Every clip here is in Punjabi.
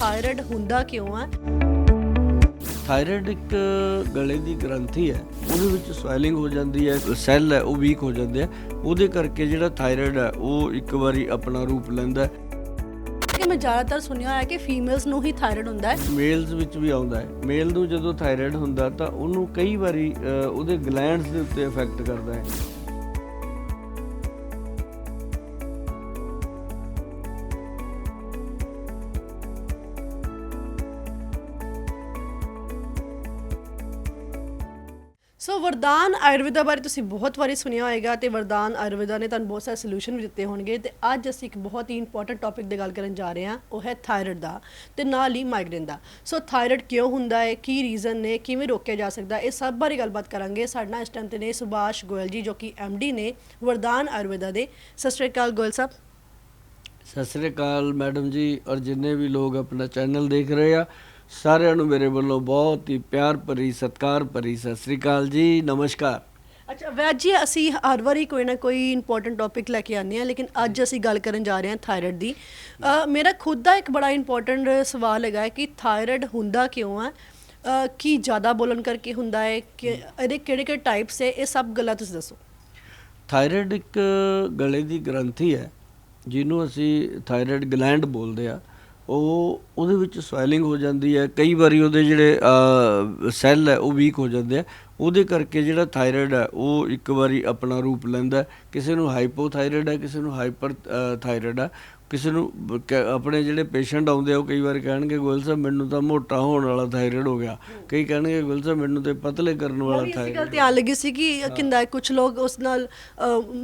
ਥਾਇਰਾਇਡ ਹੁੰਦਾ ਕਿਉਂ ਹੈ ਥਾਇਰਾਇਡ ਇੱਕ ਗਲੇ ਦੀ ਗ੍ਰੰਥੀ ਹੈ। ਉਹਦੇ ਵਿੱਚ ਸਵੈਲਿੰਗ ਹੋ ਜਾਂਦੀ ਹੈ ਸੈੱਲ ਹੈ ਉਹ ਵੀਕ ਹੋ ਜਾਂਦੇ ਆ। ਉਹਦੇ ਕਰਕੇ ਜਿਹੜਾ ਥਾਇਰਾਇਡ ਹੈ ਉਹ ਇੱਕ ਵਾਰੀ ਆਪਣਾ ਰੂਪ ਲੈਂਦਾ ਹੈ। ਕਿ ਮੈਂ ਜ਼ਿਆਦਾਤਰ ਸੁਣਿਆ ਹੋਇਆ ਕਿ ਫੀਮੇਲਸ ਨੂੰ ਹੀ ਥਾਇਰਾਇਡ ਹੁੰਦਾ ਹੈ। ਮੇਲਸ ਵਿੱਚ ਵੀ ਆਉਂਦਾ ਹੈ। ਮੇਲ ਨੂੰ ਜਦੋਂ ਥਾਇਰਾਇਡ ਹੁੰਦਾ ਤਾਂ ਉਹਨੂੰ ਕਈ ਵਾਰੀ ਅ, ਉਹਦੇ ਗਲੈਂਡਸ ਦੇ ਉੱਤੇ ਇਫੈਕਟ ਕਰਦਾ ਹੈ। ਵਰਦਾਨ ਆਯੁਰਵੇਦਾ ਬਾਰੇ ਤੁਸੀਂ ਬਹੁਤ ਵਾਰੀ ਸੁਣਿਆ ਹੋਏਗਾ ਤੇ ਵਰਦਾਨ ਆਯੁਰਵੇਦਾ ਨੇ ਤੁਹਾਨੂੰ ਬਹੁਤ ਸਾਰੇ ਸੋਲੂਸ਼ਨ ਵੀ ਦਿੱਤੇ ਹੋਣਗੇ ਤੇ ਅੱਜ ਅਸੀਂ ਇੱਕ ਬਹੁਤ ਹੀ ਇੰਪੋਰਟੈਂਟ ਟੌਪਿਕ ਦੀ ਗੱਲ ਕਰਨ ਜਾ ਰਹੇ ਹਾਂ, ਉਹ ਹੈ ਥਾਇਰਾਇਡ ਦਾ ਤੇ ਨਾਲ ਹੀ ਮਾਈਗ੍ਰੇਨ ਦਾ। ਸੋ ਥਾਇਰਾਇਡ ਕਿਉਂ ਹੁੰਦਾ ਹੈ, ਕੀ ਰੀਜ਼ਨ ਨੇ, ਕਿਵੇਂ ਰੋਕਿਆ ਜਾ ਸਕਦਾ ਇਹ ਸਭ ਬਾਰੇ ਗੱਲਬਾਤ ਕਰਾਂਗੇ। ਸਾਡੇ ਨਾਲ ਇਸ ਟਾਈਮ ਤੇ ਨੇ ਸੁਭਾਸ਼ ਗੋਇਲ ਜੀ ਜੋ ਕਿ ਡੀ ਨੇ ਵਰਦਾਨ ਆਯੁਰਵੇਦਾ ਦੇ। ਸਤਿ ਸ਼੍ਰੀ ਅਕਾਲ ਗੋਇਲ ਸਾਹਿਬ। ਸਤਿ ਸ੍ਰੀ ਅਕਾਲ ਮੈਡਮ ਜੀ ਔਰ ਜਿੰਨੇ ਵੀ ਲੋਕ ਆਪਣਾ ਚੈਨਲ ਦੇਖ ਰਹੇ ਆ ਸਾਰਿਆਂ ਨੂੰ ਮੇਰੇ ਵੱਲੋਂ ਬਹੁਤ ਹੀ ਪਿਆਰ ਭਰੀ ਸਤਿਕਾਰ ਭਰੀ ਸਤਿ ਸ੍ਰੀ ਅਕਾਲ ਜੀ ਨਮਸਕਾਰ। ਅੱਛਾ ਵੈਦ ਜੀ ਅਸੀਂ ਹਰ ਵਾਰੀ ਕੋਈ ਨਾ ਕੋਈ ਇੰਪੋਰਟੈਂਟ ਟੌਪਿਕ ਲੈ ਕੇ ਆਉਂਦੇ ਹਾਂ ਲੇਕਿਨ ਅੱਜ ਅਸੀਂ ਗੱਲ ਕਰਨ ਜਾ ਰਹੇ ਹਾਂ ਥਾਇਰਾਇਡ ਦੀ। ਅ, ਮੇਰਾ ਖੁਦ ਦਾ ਇੱਕ ਬੜਾ ਇੰਪੋਰਟੈਂਟ ਸਵਾਲ ਹੈਗਾ ਹੈ ਕਿ ਥਾਇਰਾਇਡ ਹੁੰਦਾ ਕਿਉਂ ਹੈ ਅ, ਕੀ ਜ਼ਿਆਦਾ ਬੋਲਣ ਕਰਕੇ ਹੁੰਦਾ ਹੈ? ਕਿ ਇਹਦੇ ਕਿਹੜੇ ਕਿਹੜੇ ਟਾਈਪਸ ਹੈ? ਇਹ ਸਭ ਗੱਲਾਂ ਤੁਸੀਂ ਦੱਸੋ। ਥਾਇਰਾਇਡ ਇੱਕ ਗਲੇ ਦੀ ਗ੍ਰੰਥੀ ਹੈ ਜਿਹਨੂੰ ਅਸੀਂ ਥਾਇਰਾਇਡ ਗਲੈਂਡ ਬੋਲਦੇ ਆ ਉਹ ਉਹਦੇ ਵਿੱਚ ਸਵੈਲਿੰਗ ਹੋ ਜਾਂਦੀ ਹੈ। ਕਈ ਵਾਰੀ ਉਹਦੇ ਜਿਹੜੇ ਸੈੱਲ ਹੈ ਉਹ ਵੀਕ ਹੋ ਜਾਂਦੇ ਆ। ਉਹਦੇ ਕਰਕੇ ਜਿਹੜਾ ਥਾਇਰਾਇਡ ਹੈ ਉਹ ਇੱਕ ਵਾਰੀ ਆਪਣਾ ਰੂਪ ਲੈਂਦਾ। ਕਿਸੇ ਨੂੰ ਹਾਈਪੋਥਾਇਰਾਇਡ ਹੈ ਕਿਸੇ ਨੂੰ ਹਾਈਪਰ ਥਾਇਰਾਇਡ ਹੈ। ਕਿਸੇ ਨੂੰ ਆਪਣੇ ਜਿਹੜੇ ਪੇਸ਼ੈਂਟ ਆਉਂਦੇ ਆ ਉਹ ਕਈ ਵਾਰ ਕਹਿਣਗੇ ਗੋਇਲ ਸਾਹਿਬ ਮੈਨੂੰ ਤਾਂ ਮੋਟਾ ਹੋਣ ਵਾਲਾ ਥਾਇਰਾਇਡ ਹੋ ਗਿਆ। ਕਈ ਕਹਿਣਗੇ ਗੋਇਲ ਸਾਹਿਬ ਮੈਨੂੰ ਤੇ ਪਤਲੇ ਕਰਨ ਵਾਲਾ ਮੇਰੀ ਇਸੇ ਗੱਲ ਥਾਇਰਾਇਡ ਧਿਆਨ ਲੱਗੀ ਸੀ ਕਿ ਕਿੰਦਾ ਕੁਝ ਲੋਕ ਉਸ ਨਾਲ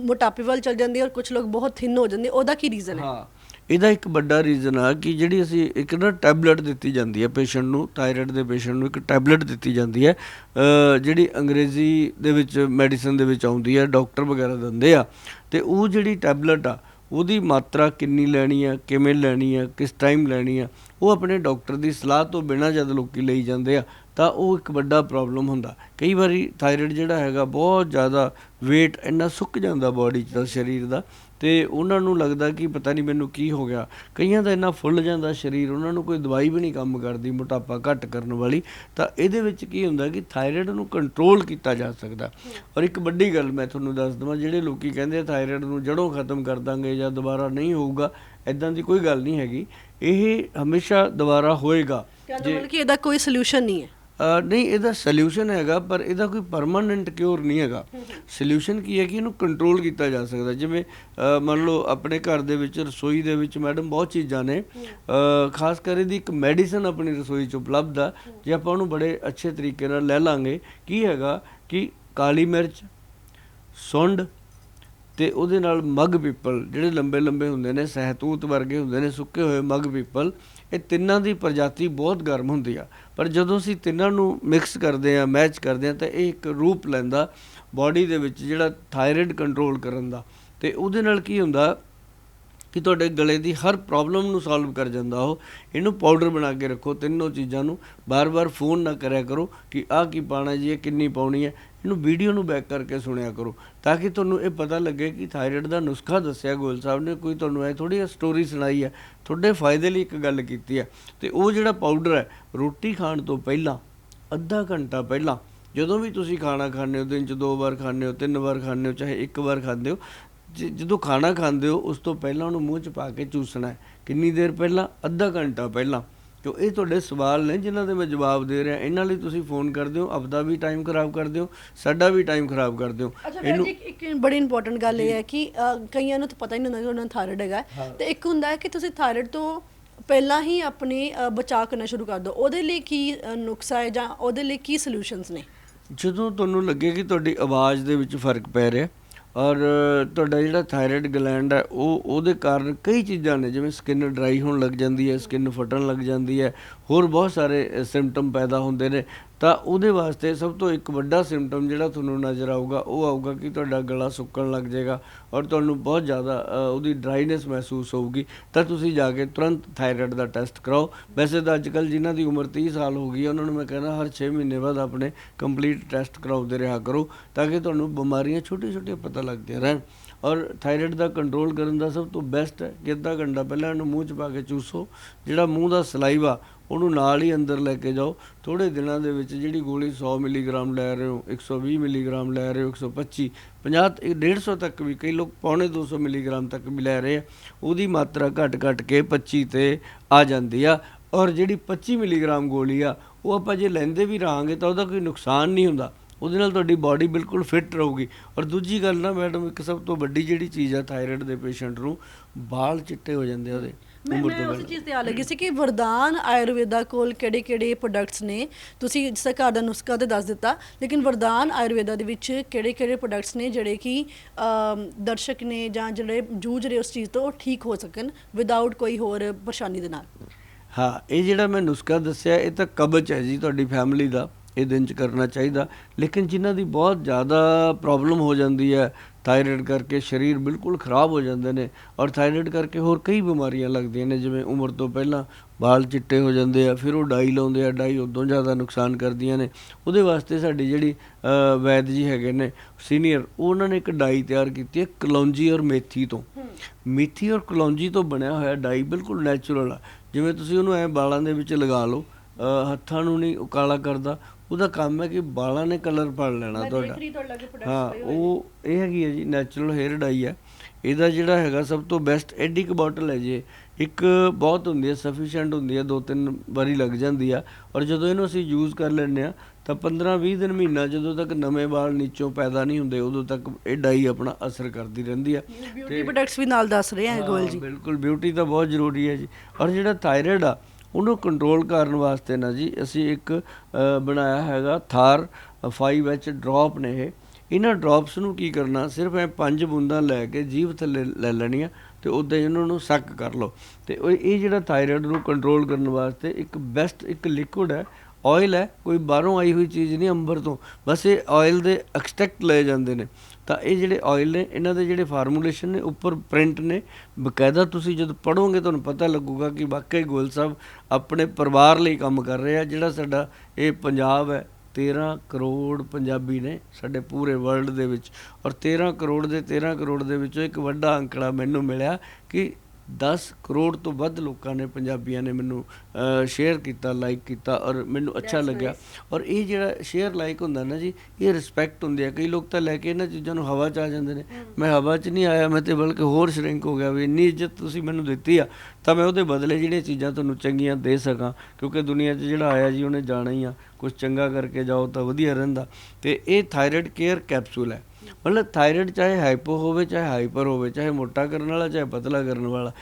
ਮੋਟਾਪੇ ਵੱਲ ਚਲ ਜਾਂਦੇ ਔਰ ਕੁਝ ਲੋਕ ਬਹੁਤ ਥਿਨ ਹੋ ਜਾਂਦੇ ਉਹਦਾ ਕੀ ਰੀਜ਼ਨ ਹੈ? ਹਾਂ। ਇਹਦਾ ਇੱਕ ਵੱਡਾ ਰੀਜ਼ਨ ਆ ਕਿ ਜਿਹੜੀ ਅਸੀਂ ਇੱਕ ਨਾ ਟੈਬਲੇਟ ਦਿੱਤੀ ਜਾਂਦੀ ਹੈ ਪੇਸ਼ੈਂਟ ਨੂੰ ਥਾਇਰਾਇਡ ਦੇ ਪੇਸ਼ੈਂਟ ਨੂੰ ਇੱਕ ਟੈਬਲੇਟ ਦਿੱਤੀ ਜਾਂਦੀ ਹੈ ਜਿਹੜੀ ਅੰਗਰੇਜ਼ੀ ਦੇ ਵਿੱਚ ਮੈਡੀਸਨ ਦੇ ਵਿੱਚ ਆਉਂਦੀ ਹੈ ਡਾਕਟਰ ਵਗੈਰਾ ਦਿੰਦੇ ਆ, ਤੇ ਉਹ ਜਿਹੜੀ ਟੈਬਲੇਟ ਆ, ਉਹਦੀ ਮਾਤਰਾ ਕਿੰਨੀ ਲੈਣੀ ਆ, ਕਿਵੇਂ ਲੈਣੀ ਆ, ਕਿਸ ਟਾਈਮ ਲੈਣੀ ਆ, ਉਹ ਆਪਣੇ ਡਾਕਟਰ ਦੀ ਸਲਾਹ ਤੋਂ ਬਿਨਾਂ ਜਦ ਲੋਕੀ ਲਈ ਜਾਂਦੇ ਆ, ਤਾਂ ਉਹ ਇੱਕ ਵੱਡਾ ਪ੍ਰੋਬਲਮ ਹੁੰਦਾ। ਕਈ ਵਾਰੀ ਥਾਇਰਾਇਡ ਜਿਹੜਾ ਹੈਗਾ ਬਹੁਤ ਜ਼ਿਆਦਾ weight ਇੰਨਾ ਸੁੱਕ ਜਾਂਦਾ ਬਾਡੀ 'ਚ ਦਾ ਸਰੀਰ ਦਾ ਤੇ ਉਹਨਾਂ ਨੂੰ ਲੱਗਦਾ ਕਿ ਪਤਾ ਨਹੀਂ ਮੈਨੂੰ ਕੀ ਹੋ ਗਿਆ। ਕਈਆਂ ਦਾ ਇੰਨਾ ਫੁੱਲ ਜਾਂਦਾ ਸਰੀਰ, ਉਹਨਾਂ ਨੂੰ ਕੋਈ ਦਵਾਈ ਵੀ ਨਹੀਂ ਕੰਮ ਕਰਦੀ, ਮੋਟਾਪਾ ਘੱਟ ਕਰਨ ਵਾਲੀ। ਤਾਂ ਇਹਦੇ ਵਿੱਚ ਕੀ ਹੁੰਦਾ ਕਿ ਥਾਇਰਾਇਡ ਨੂੰ ਕੰਟਰੋਲ ਕੀਤਾ ਜਾ ਸਕਦਾ। ਔਰ ਇੱਕ ਵੱਡੀ ਗੱਲ ਮੈਂ ਤੁਹਾਨੂੰ ਦੱਸ ਦਵਾਂ, ਜਿਹੜੇ ਲੋਕੀ ਕਹਿੰਦੇ ਆ ਥਾਇਰਾਇਡ ਨੂੰ ਜੜੋਂ ਖਤਮ ਕਰ ਦਾਂਗੇ ਜਾਂ ਦੁਬਾਰਾ ਨਹੀਂ ਹੋਊਗਾ ਐਦਾਂ ਦੀ ਕੋਈ ਗੱਲ ਨਹੀਂ ਹੈਗੀ। ਇਹ ਹਮੇਸ਼ਾ ਦੁਬਾਰਾ ਹੋਏਗਾ। ਜੇ ਮਤਲਬ ਕਿ ਇਹਦਾ ਕੋਈ ਸੋਲੂਸ਼ਨ ਨਹੀਂ ਹੈ। ਨਹੀਂ, ਇਹਦਾ ਸੋਲੂਸ਼ਨ ਹੈਗਾ, ਪਰ ਇਹਦਾ ਕੋਈ ਪਰਮਾਨੈਂਟ ਕਿਉਰ ਨਹੀਂ ਹੈਗਾ। ਸੋਲੂਸ਼ਨ ਕੀ ਹੈ ਕਿ ਇਹਨੂੰ ਕੰਟਰੋਲ ਕੀਤਾ ਜਾ ਸਕਦਾ। ਜਿਵੇਂ ਮੰਨ ਲਓ, ਆਪਣੇ ਘਰ ਦੇ ਵਿੱਚ, ਰਸੋਈ ਦੇ ਵਿੱਚ ਮੈਡਮ ਬਹੁਤ ਚੀਜ਼ਾਂ ਨੇ। ਖਾਸ ਕਰ ਇਹਦੀ ਇੱਕ ਮੈਡੀਸਨ ਆਪਣੀ ਰਸੋਈ 'ਚ ਉਪਲਬਧ ਆ। ਜੇ ਆਪਾਂ ਉਹਨੂੰ ਬੜੇ ਅੱਛੇ ਤਰੀਕੇ ਨਾਲ ਲੈ ਲਾਂਗੇ, ਕੀ ਹੈਗਾ ਕਿ ਕਾਲੀ ਮਿਰਚ, ਸੁੰਡ ਤੇ ਉਹਦੇ ਨਾਲ ਮਗ ਪੀਪਲ ਜਿਹੜੇ ਲੰਬੇ ਲੰਬੇ ਹੁੰਦੇ ਨੇ, ਸਹਿਤੂਤ ਵਰਗੇ ਹੁੰਦੇ ਨੇ, ਸੁੱਕੇ ਹੋਏ ਮਗ ਪੀਪਲ ਇਹ ਤਿੰਨਾਂ ਦੀ ਪ੍ਰਜਾਤੀ ਬਹੁਤ ਗਰਮ ਹੁੰਦੀ ਆ। ਪਰ ਜਦੋਂ ਅਸੀਂ ਤਿੰਨਾਂ ਨੂੰ ਮਿਕਸ ਕਰਦੇ ਆ ਮੈਚ ਕਰਦੇ ਆ, ਤਾਂ ਇਹ ਇੱਕ ਰੂਪ ਲੈਂਦਾ ਬਾਡੀ ਦੇ ਵਿੱਚ ਜਿਹੜਾ ਥਾਇਰਾਇਡ ਕੰਟਰੋਲ ਕਰਨ ਦਾ। ਤੇ ਉਹਦੇ ਨਾਲ ਕੀ ਹੁੰਦਾ ਕਿ ਤੁਹਾਡੇ ਗਲੇ ਦੀ ਹਰ ਪ੍ਰੋਬਲਮ ਨੂੰ ਸੋਲਵ ਕਰ ਜਾਂਦਾ ਉਹ। ਇਹਨੂੰ ਪਾਊਡਰ ਬਣਾ ਕੇ ਰੱਖੋ ਤਿੰਨੋਂ ਚੀਜ਼ਾਂ ਨੂੰ। ਬਾਰ-ਬਾਰ ਫੋਨ ਨਾ ਕਰਿਆ ਕਰੋ ਕਿ ਆਹ ਕੀ ਪਾਣਾ ਜੀ, ਇਹ ਕਿੰਨੀ ਪਾਉਣੀ ਹੈ। ਇਹਨੂੰ ਵੀਡੀਓ ਨੂੰ ਬੈਕ ਕਰਕੇ ਸੁਣਿਆ ਕਰੋ ਤਾਂ ਕਿ ਤੁਹਾਨੂੰ ਇਹ ਪਤਾ ਲੱਗੇ ਕਿ ਥਾਇਰਾਇਡ ਦਾ ਨੁਸਖਾ ਦੱਸਿਆ ਗੋਇਲ ਸਾਹਿਬ ਨੇ, ਕੋਈ ਤੁਹਾਨੂੰ ਐ ਥੋੜੀ ਸਟੋਰੀ ਸੁਣਾਈ ਹੈ। ਤੁਹਾਡੇ ਫਾਇਦੇ ਲਈ ਇੱਕ ਗੱਲ ਕੀਤੀ ਹੈ। ਤੇ ਉਹ ਜਿਹੜਾ ਪਾਊਡਰ ਹੈ, ਰੋਟੀ ਖਾਣ ਤੋਂ ਪਹਿਲਾਂ, ਅੱਧਾ ਘੰਟਾ ਪਹਿਲਾਂ, ਜਦੋਂ ਵੀ ਤੁਸੀਂ ਖਾਣਾ ਖਾਂਦੇ ਹੋ, ਦਿਨ 'ਚ ਦੋ ਵਾਰ ਖਾਂਦੇ ਹੋ, ਤਿੰਨ ਵਾਰ ਖਾਂਦੇ ਹੋ, ਚਾਹੇ ਇੱਕ ਵਾਰ ਖਾਂਦੇ ਹੋ ਜਦੋਂ ਖਾਣਾ ਖਾਂਦੇ ਹੋ ਉਸ ਤੋਂ ਪਹਿਲਾਂ ਉਹਨੂੰ ਮੂੰਹ 'ਚ ਪਾ ਕੇ ਚੂਸਣਾ ਕਿੰਨੀ ਦੇਰ ਪਹਿਲਾਂ? ਅੱਧਾ ਘੰਟਾ ਪਹਿਲਾਂ। ਕਿਉਂ ਇਹ ਤੁਹਾਡੇ ਸਵਾਲ ਨੇ ਜਿਨ੍ਹਾਂ ਦੇ ਮੈਂ ਜਵਾਬ ਦੇ ਰਿਹਾ। ਇਹਨਾਂ ਲਈ ਤੁਸੀਂ ਫੋਨ ਕਰਦੇ ਹੋ ਆਪਦਾ ਵੀ ਟਾਈਮ ਖਰਾਬ ਕਰਦੇ ਹੋ ਸਾਡਾ ਵੀ ਟਾਈਮ ਖਰਾਬ ਕਰਦੇ ਹੋ। ਅੱਛਾ ਜੀ ਇੱਕ- ਬੜੀ ਇੰਪੋਰਟੈਂਟ ਗੱਲ ਇਹ ਹੈ ਕਿ ਕਈਆਂ ਨੂੰ ਤਾਂ ਪਤਾ ਹੀ ਨਹੀਂ ਹੁੰਦਾ ਕਿ ਉਹਨਾਂ ਨੂੰ ਥਾਇਰਾਇਡ ਹੈਗਾ। ਤੇ ਇੱਕ ਹੁੰਦਾ ਹੈ ਕਿ ਤੁਸੀਂ ਥਾਇਰਾਇਡ ਤੋਂ ਪਹਿਲਾਂ ਹੀ ਆਪਣੀ ਬਚਾਅ ਕਰਨਾ ਸ਼ੁਰੂ ਕਰ ਦਿਓ। ਉਹਦੇ ਲਈ ਕੀ ਨੁਕਸਾ ਹੈ ਜਾਂ ਉਹਦੇ ਲਈ ਕੀ ਸੋਲੂਸ਼ਨਸ ਨੇ? ਜਦੋਂ ਤੁਹਾਨੂੰ ਲੱਗੇ ਕਿ ਤੁਹਾਡੀ ਆਵਾਜ਼ ਦੇ ਵਿੱਚ ਫ਼ਰਕ ਪੈ ਰਿਹਾ ਔਰ ਤੁਹਾਡਾ ਜਿਹੜਾ ਥਾਇਰਾਇਡ ਗਲੈਂਡ ਹੈ, ਉਹ ਉਹਦੇ ਕਾਰਨ ਕਈ ਚੀਜ਼ਾਂ ਨੇ, ਜਿਵੇਂ ਸਕਿਨ ਡਰਾਈ ਹੋਣ ਲੱਗ ਜਾਂਦੀ ਹੈ ਸਕਿਨ ਫਟਣ ਲੱਗ ਜਾਂਦੀ ਹੈ ਹੋਰ ਬਹੁਤ ਸਾਰੇ ਸਿੰਪਟਮ ਪੈਦਾ ਹੁੰਦੇ ਨੇ। ਤਾਂ ਉਹਦੇ ਵਾਸਤੇ ਸਭ ਤੋਂ ਇੱਕ ਵੱਡਾ ਸਿੰਪਟਮ ਜਿਹੜਾ ਤੁਹਾਨੂੰ ਨਜ਼ਰ ਆਊਗਾ, ਉਹ ਆਊਗਾ ਕਿ ਤੁਹਾਡਾ ਗਲਾ ਸੁੱਕਣ ਲੱਗ ਜਾਏਗਾ ਔਰ ਤੁਹਾਨੂੰ ਬਹੁਤ ਜ਼ਿਆਦਾ ਉਹਦੀ ਡਰਾਈਨੈਸ ਮਹਿਸੂਸ ਹੋਊਗੀ। ਤਾਂ ਤੁਸੀਂ ਜਾ ਕੇ ਤੁਰੰਤ ਥਾਇਰਾਇਡ ਦਾ ਟੈਸਟ ਕਰਾਓ। ਵੈਸੇ ਤਾਂ ਅੱਜਕੱਲ ਜਿਨ੍ਹਾਂ ਦੀ ਉਮਰ 30 ਸਾਲ ਹੋ ਗਈ ਹੈ ਉਹਨਾਂ ਨੂੰ ਮੈਂ ਕਹਿੰਦਾ ਹਰ 6 ਮਹੀਨੇ ਬਾਅਦ ਆਪਣੇ ਕੰਪਲੀਟ ਟੈਸਟ ਕਰਾਉਂਦੇ ਰਿਹਾ ਕਰੋ, ਤਾਂ ਕਿ ਤੁਹਾਨੂੰ ਬਿਮਾਰੀਆਂ ਛੋਟੀਆਂ ਛੋਟੀਆਂ ਪਤਾ ਲੱਗਦੀਆਂ ਰਹਿਣ। ਔਰ ਥਾਇਰਾਇਡ ਦਾ ਕੰਟਰੋਲ ਕਰਨ ਦਾ ਸਭ ਤੋਂ ਬੈਸਟ ਹੈ ਕਿ ਅੱਧਾ ਘੰਟਾ ਪਹਿਲਾਂ ਇਹਨੂੰ ਮੂੰਹ 'ਚ ਪਾ ਕੇ ਚੂਸੋ। ਜਿਹੜਾ ਮੂੰਹ ਦਾ ਸਲਾਈਵਾ ਉਹਨੂੰ ਨਾਲ ਹੀ ਅੰਦਰ ਲੈ ਕੇ ਜਾਓ। ਥੋੜੇ ਦਿਨਾਂ ਦੇ ਵਿੱਚ ਜਿਹੜੀ ਗੋਲੀ 100 ਮਿਲੀਗ੍ਰਾਮ ਲੈ ਰਹੇ ਹੋ 120 ਮਿਲੀਗ੍ਰਾਮ ਲੈ ਰਹੇ ਹੋ 125 50 ਇਹ 150 ਤੱਕ ਵੀ ਕਈ ਲੋਕ ਪੌਣੇ 200 ਮਿਲੀਗ੍ਰਾਮ ਤੱਕ ਵੀ ਲੈ ਰਹੇ ਆ। ਉਹਦੀ ਮਾਤਰਾ ਘਟ ਘਟ ਕੇ 25 ਤੇ ਆ ਜਾਂਦੀ ਆ। ਔਰ ਜਿਹੜੀ 25 ਮਿਲੀਗ੍ਰਾਮ ਗੋਲੀ ਆ, ਉਹ ਆਪਾਂ ਜੇ ਲੈਂਦੇ ਵੀ ਰਹਾਂਗੇ ਤਾਂ ਉਹਦਾ ਕੋਈ ਨੁਕਸਾਨ ਨਹੀਂ ਹੁੰਦਾ। ਉਹਦੇ ਨਾਲ ਤੁਹਾਡੀ ਬਾਡੀ ਬਿਲਕੁਲ ਫਿੱਟ ਰਹੂਗੀ। ਔਰ ਦੂਜੀ ਗੱਲ ਨਾ, ਮੈਡਮ, ਇੱਕ ਸਭ ਤੋਂ ਵੱਡੀ ਜਿਹੜੀ ਚੀਜ਼ ਆ, ਥਾਇਰਾਇਡ ਦੇ ਪੇਸ਼ੈਂਟ ਨੂੰ ਵਾਲ ਚਿੱਟੇ ਹੋ ਜਾਂਦੇ ਆ ਉਹਦੇ। ਮੈਂ ਮੈਂ ਉਸ ਚੀਜ਼ ਤੇ ਆ ਲੱਗੀ ਸੀ ਕਿ ਵਰਦਾਨ ਆਯੁਰਵੇਦਾ ਕੋਲ ਕਿਹੜੇ ਕਿਹੜੇ ਪ੍ਰੋਡਕਟਸ ਨੇ? ਤੁਸੀਂ ਜਿਸ ਘਰ ਦਾ ਨੁਸਖਾ ਤੇ ਦੱਸ ਦਿੱਤਾ ਲੇਕਿਨ ਵਰਦਾਨ ਆਯੁਰਵੇਦਾ ਦੇ ਵਿੱਚ ਕਿਹੜੇ ਕਿਹੜੇ ਪ੍ਰੋਡਕਟਸ ਨੇ ਜਿਹੜੇ ਕਿ ਦਰਸ਼ਕ ਨੇ ਜਾਂ ਜਿਹੜੇ ਜੂਝ ਰਹੇ ਉਸ ਚੀਜ਼ ਤੋਂ ਠੀਕ ਹੋ ਸਕਣ ਵਿਦਆਊਟ ਕੋਈ ਹੋਰ ਪਰੇਸ਼ਾਨੀ ਦੇ ਨਾਲ? ਹਾਂ ਇਹ ਜਿਹੜਾ ਮੈਂ ਨੁਸਖਾ ਦੱਸਿਆ ਇਹ ਤਾਂ ਕਬਜ਼ ਹੈ ਜੀ ਤੁਹਾਡੀ ਫੈਮਿਲੀ ਦਾ ਇਹ ਦਿਨ ਚ ਕਰਨਾ ਚਾਹੀਦਾ। ਲੇਕਿਨ ਜਿਨ੍ਹਾਂ ਦੀ ਬਹੁਤ ਜ਼ਿਆਦਾ ਪ੍ਰੋਬਲਮ ਹੋ ਜਾਂਦੀ ਹੈ ਥਾਇਰਾਇਡ ਕਰਕੇ ਸਰੀਰ ਬਿਲਕੁਲ ਖਰਾਬ ਹੋ ਜਾਂਦੇ ਨੇ ਔਰ ਥਾਇਰਾਇਡ ਕਰਕੇ ਹੋਰ ਕਈ ਬਿਮਾਰੀਆਂ ਲੱਗਦੀਆਂ ਨੇ ਜਿਵੇਂ ਉਮਰ ਤੋਂ ਪਹਿਲਾਂ ਵਾਲ ਚਿੱਟੇ ਹੋ ਜਾਂਦੇ ਆ ਫਿਰ ਉਹ ਡਾਈ ਲਾਉਂਦੇ ਆ ਡਾਈ ਉਦੋਂ ਜ਼ਿਆਦਾ ਨੁਕਸਾਨ ਕਰਦੀਆਂ ਨੇ। ਉਹਦੇ ਵਾਸਤੇ ਸਾਡੀ ਜਿਹੜੀ ਵੈਦ ਜੀ ਹੈਗੇ ਨੇ ਸੀਨੀਅਰ ਉਹਨਾਂ ਨੇ ਇੱਕ ਡਾਈ ਤਿਆਰ ਕੀਤੀ ਹੈ ਕਲੌਂਜੀ ਔਰ ਮੇਥੀ ਤੋਂ। ਮੇਥੀ ਔਰ ਕਲੌਂਜੀ ਤੋਂ ਬਣਿਆ ਹੋਇਆ ਡਾਈ ਬਿਲਕੁਲ ਨੈਚੁਰਲ ਆ। ਜਿਵੇਂ ਤੁਸੀਂ ਉਹਨੂੰ ਐ ਵਾਲਾਂ ਦੇ ਵਿੱਚ ਲਗਾ ਲਓ ਹੱਥਾਂ ਨੂੰ ਨਹੀਂ ਉਹ ਕਾਲਾ ਕਰਦਾ ਉਹਦਾ ਕੰਮ ਹੈ ਕਿ ਵਾਲਾਂ ਨੇ ਕਲਰ ਫੜ ਲੈਣਾ ਤੁਹਾਡਾ। ਹਾਂ ਉਹ ਇਹ ਹੈਗੀ ਹੈ ਜੀ ਨੈਚੁਰਲ ਹੇਅਰ ਡਾਈ ਹੈ। ਇਹਦਾ ਜਿਹੜਾ ਹੈਗਾ ਸਭ ਤੋਂ ਬੈਸਟ ਐਡੀ ਕ ਬੋਟਲ ਹੈ ਜੀ। ਇੱਕ ਬਹੁਤ ਹੁੰਦੀ ਹੈ ਸਫੀਸ਼ੀਐਂਟ ਹੁੰਦੀ ਹੈ ਦੋ ਤਿੰਨ ਵਾਰੀ ਲੱਗ ਜਾਂਦੀ ਆ। ਔਰ ਜਦੋਂ ਇਹਨੂੰ ਅਸੀਂ ਯੂਜ਼ ਕਰ ਲੈਂਦੇ ਆ ਤਾਂ 15 20 ਦਿਨ ਮਹੀਨਾ ਜਦੋਂ ਤੱਕ ਨਵੇਂ ਵਾਲ ਨੀਚੋਂ ਪੈਦਾ ਨਹੀਂ ਹੁੰਦੇ ਉਦੋਂ ਤੱਕ ਇਹ ਡਾਈ ਆਪਣਾ ਅਸਰ ਕਰਦੀ ਰਹਿੰਦੀ ਆ। ਬਿਊਟੀ ਪ੍ਰੋਡਕਟਸ ਵੀ ਨਾਲ ਦੱਸ ਰਹੇ ਆ ਗੋਲ ਜੀ। ਬਿਲਕੁਲ ਬਿਊਟੀ ਤਾਂ ਬਹੁਤ ਜ਼ਰੂਰੀ ਹੈ ਜੀ। ਔਰ ਜਿਹੜਾ ਥਾਇਰਾਇਡ ਆ ਉਹਨੂੰ ਕੰਟਰੋਲ ਕਰਨ ਵਾਸਤੇ ਨਾ ਜੀ, ਅਸੀਂ ਇੱਕ ਬਣਾਇਆ ਹੈਗਾ ਥਾਰ 5H ਡ੍ਰੌਪ ਨੇ ਇਹ। ਇਹਨਾਂ ਡ੍ਰੌਪਸ ਨੂੰ ਕੀ ਕਰਨਾ, ਸਿਰਫ ਐ ਪੰਜ ਬੂੰਦਾਂ ਲੈ ਕੇ ਜੀਭ ਥੱਲੇ ਲੈ ਲੈਣੀਆਂ ਤੇ ਉਦਾਂ ਹੀ ਉਹਨਾਂ ਨੂੰ ਸੱਕ ਕਰ ਲਓ। ਤੇ ਇਹ ਜਿਹੜਾ ਥਾਇਰਾਇਡ ਨੂੰ ਕੰਟਰੋਲ ਕਰਨ ਵਾਸਤੇ ਇੱਕ ਬੈਸਟ ਇੱਕ ਲਿਕੁਇਡ ਹੈ ਆਇਲ ਹੈ, ਕੋਈ ਬਾਹਰੋਂ ਆਈ ਹੋਈ ਚੀਜ਼ ਨਹੀਂ ਅੰਬਰ ਤੋਂ। ਬਸ ਇਹ ਆਇਲ ਦੇ ਐਕਸਟ੍ਰੈਕਟ ਲਏ ਜਾਂਦੇ ਨੇ। ਤਾਂ ਇਹ ਜਿਹੜੇ ਆਇਲ ਨੇ, ਇਹਨਾਂ ਦੇ ਜਿਹੜੇ ਫਾਰਮੂਲੇਸ਼ਨ ਨੇ, ਉੱਪਰ ਪ੍ਰਿੰਟ ਨੇ, ਬਕਾਇਦਾ ਤੁਸੀਂ ਜਦ ਪੜੋਗੇ ਤੁਹਾਨੂੰ ਪਤਾ ਲੱਗੂਗਾ ਕਿ ਵਾਕਈ ਗੋਇਲ ਸਾਹਿਬ ਆਪਣੇ ਪਰਿਵਾਰ ਲਈ ਕੰਮ ਕਰ ਰਹੇ ਆ, ਜਿਹੜਾ ਸਾਡਾ ਇਹ ਪੰਜਾਬ ਹੈ 13 ਕਰੋੜ ਪੰਜਾਬੀ ਨੇ ਸਾਡੇ ਪੂਰੇ ਵਰਲਡ ਦੇ ਵਿੱਚ ਔਰ 13 ਕਰੋੜ ਦੇ 13 ਕਰੋੜ ਦੇ ਵਿੱਚੋਂ ਇੱਕ ਵੱਡਾ ਅੰਕੜਾ ਮੈਨੂੰ ਮਿਲਿਆ ਕਿ 10 ਕਰੋੜ ਤੋਂ ਵੱਧ ਲੋਕਾਂ ਨੇ ਪੰਜਾਬੀਆਂ ਨੇ ਮੈਨੂੰ ਸ਼ੇਅਰ ਕੀਤਾ ਲਾਈਕ ਕੀਤਾ ਔਰ ਮੈਨੂੰ ਅੱਛਾ ਲੱਗਿਆ। ਔਰ ਇਹ ਜਿਹੜਾ ਸ਼ੇਅਰ ਲਾਈਕ ਹੁੰਦਾ ਨਾ ਜੀ ਇਹ ਰਿਸਪੈਕਟ ਹੁੰਦੀ ਹੈ ਕਈ ਲੋਕ ਤਾਂ ਲੈ ਕੇ ਇਹਨਾਂ ਚੀਜ਼ਾਂ ਨੂੰ ਹਵਾ 'ਚ ਆ ਜਾਂਦੇ ਨੇ। ਮੈਂ ਹਵਾ 'ਚ ਨਹੀਂ ਆਇਆ ਮੈਂ ਤੇ ਬਲਕਿ ਹੋਰ ਸ਼ਰਿੰਕ ਹੋ ਗਿਆ ਵੀ ਇੰਨੀ ਇੱਜ਼ਤ ਤੁਸੀਂ ਮੈਨੂੰ ਦਿੱਤੀ ਆ ਤਾਂ ਮੈਂ ਉਹਦੇ ਬਦਲੇ ਜਿਹੜੀਆਂ ਚੀਜ਼ਾਂ ਤੁਹਾਨੂੰ ਚੰਗੀਆਂ ਦੇ ਸਕਾਂ ਕਿਉਂਕਿ ਦੁਨੀਆ 'ਚ ਜਿਹੜਾ ਆਇਆ ਜੀ ਉਹਨੇ ਜਾਣਾ ਹੀ ਆ। ਕੁਝ ਚੰਗਾ ਕਰਕੇ ਜਾਓ ਤਾਂ ਵਧੀਆ ਰਹਿੰਦਾ। ਤੇ ਇਹ ਥਾਇਰਾਇਡ ਕੇਅਰ ਕੈਪਸੂਲ ਹੈ। ਮਤਲਬ ਥਾਇਰਾਇਡ ਚਾਹੇ ਹਾਈਪੋ ਹੋਵੇ ਚਾਹੇ ਹਾਈਪਰ ਹੋਵੇ ਚਾਹੇ ਮੋਟਾ ਕਰਨ ਵਾਲਾ ਚਾਹੇ ਪਤਲਾ ਕਰਨ ਵਾਲਾ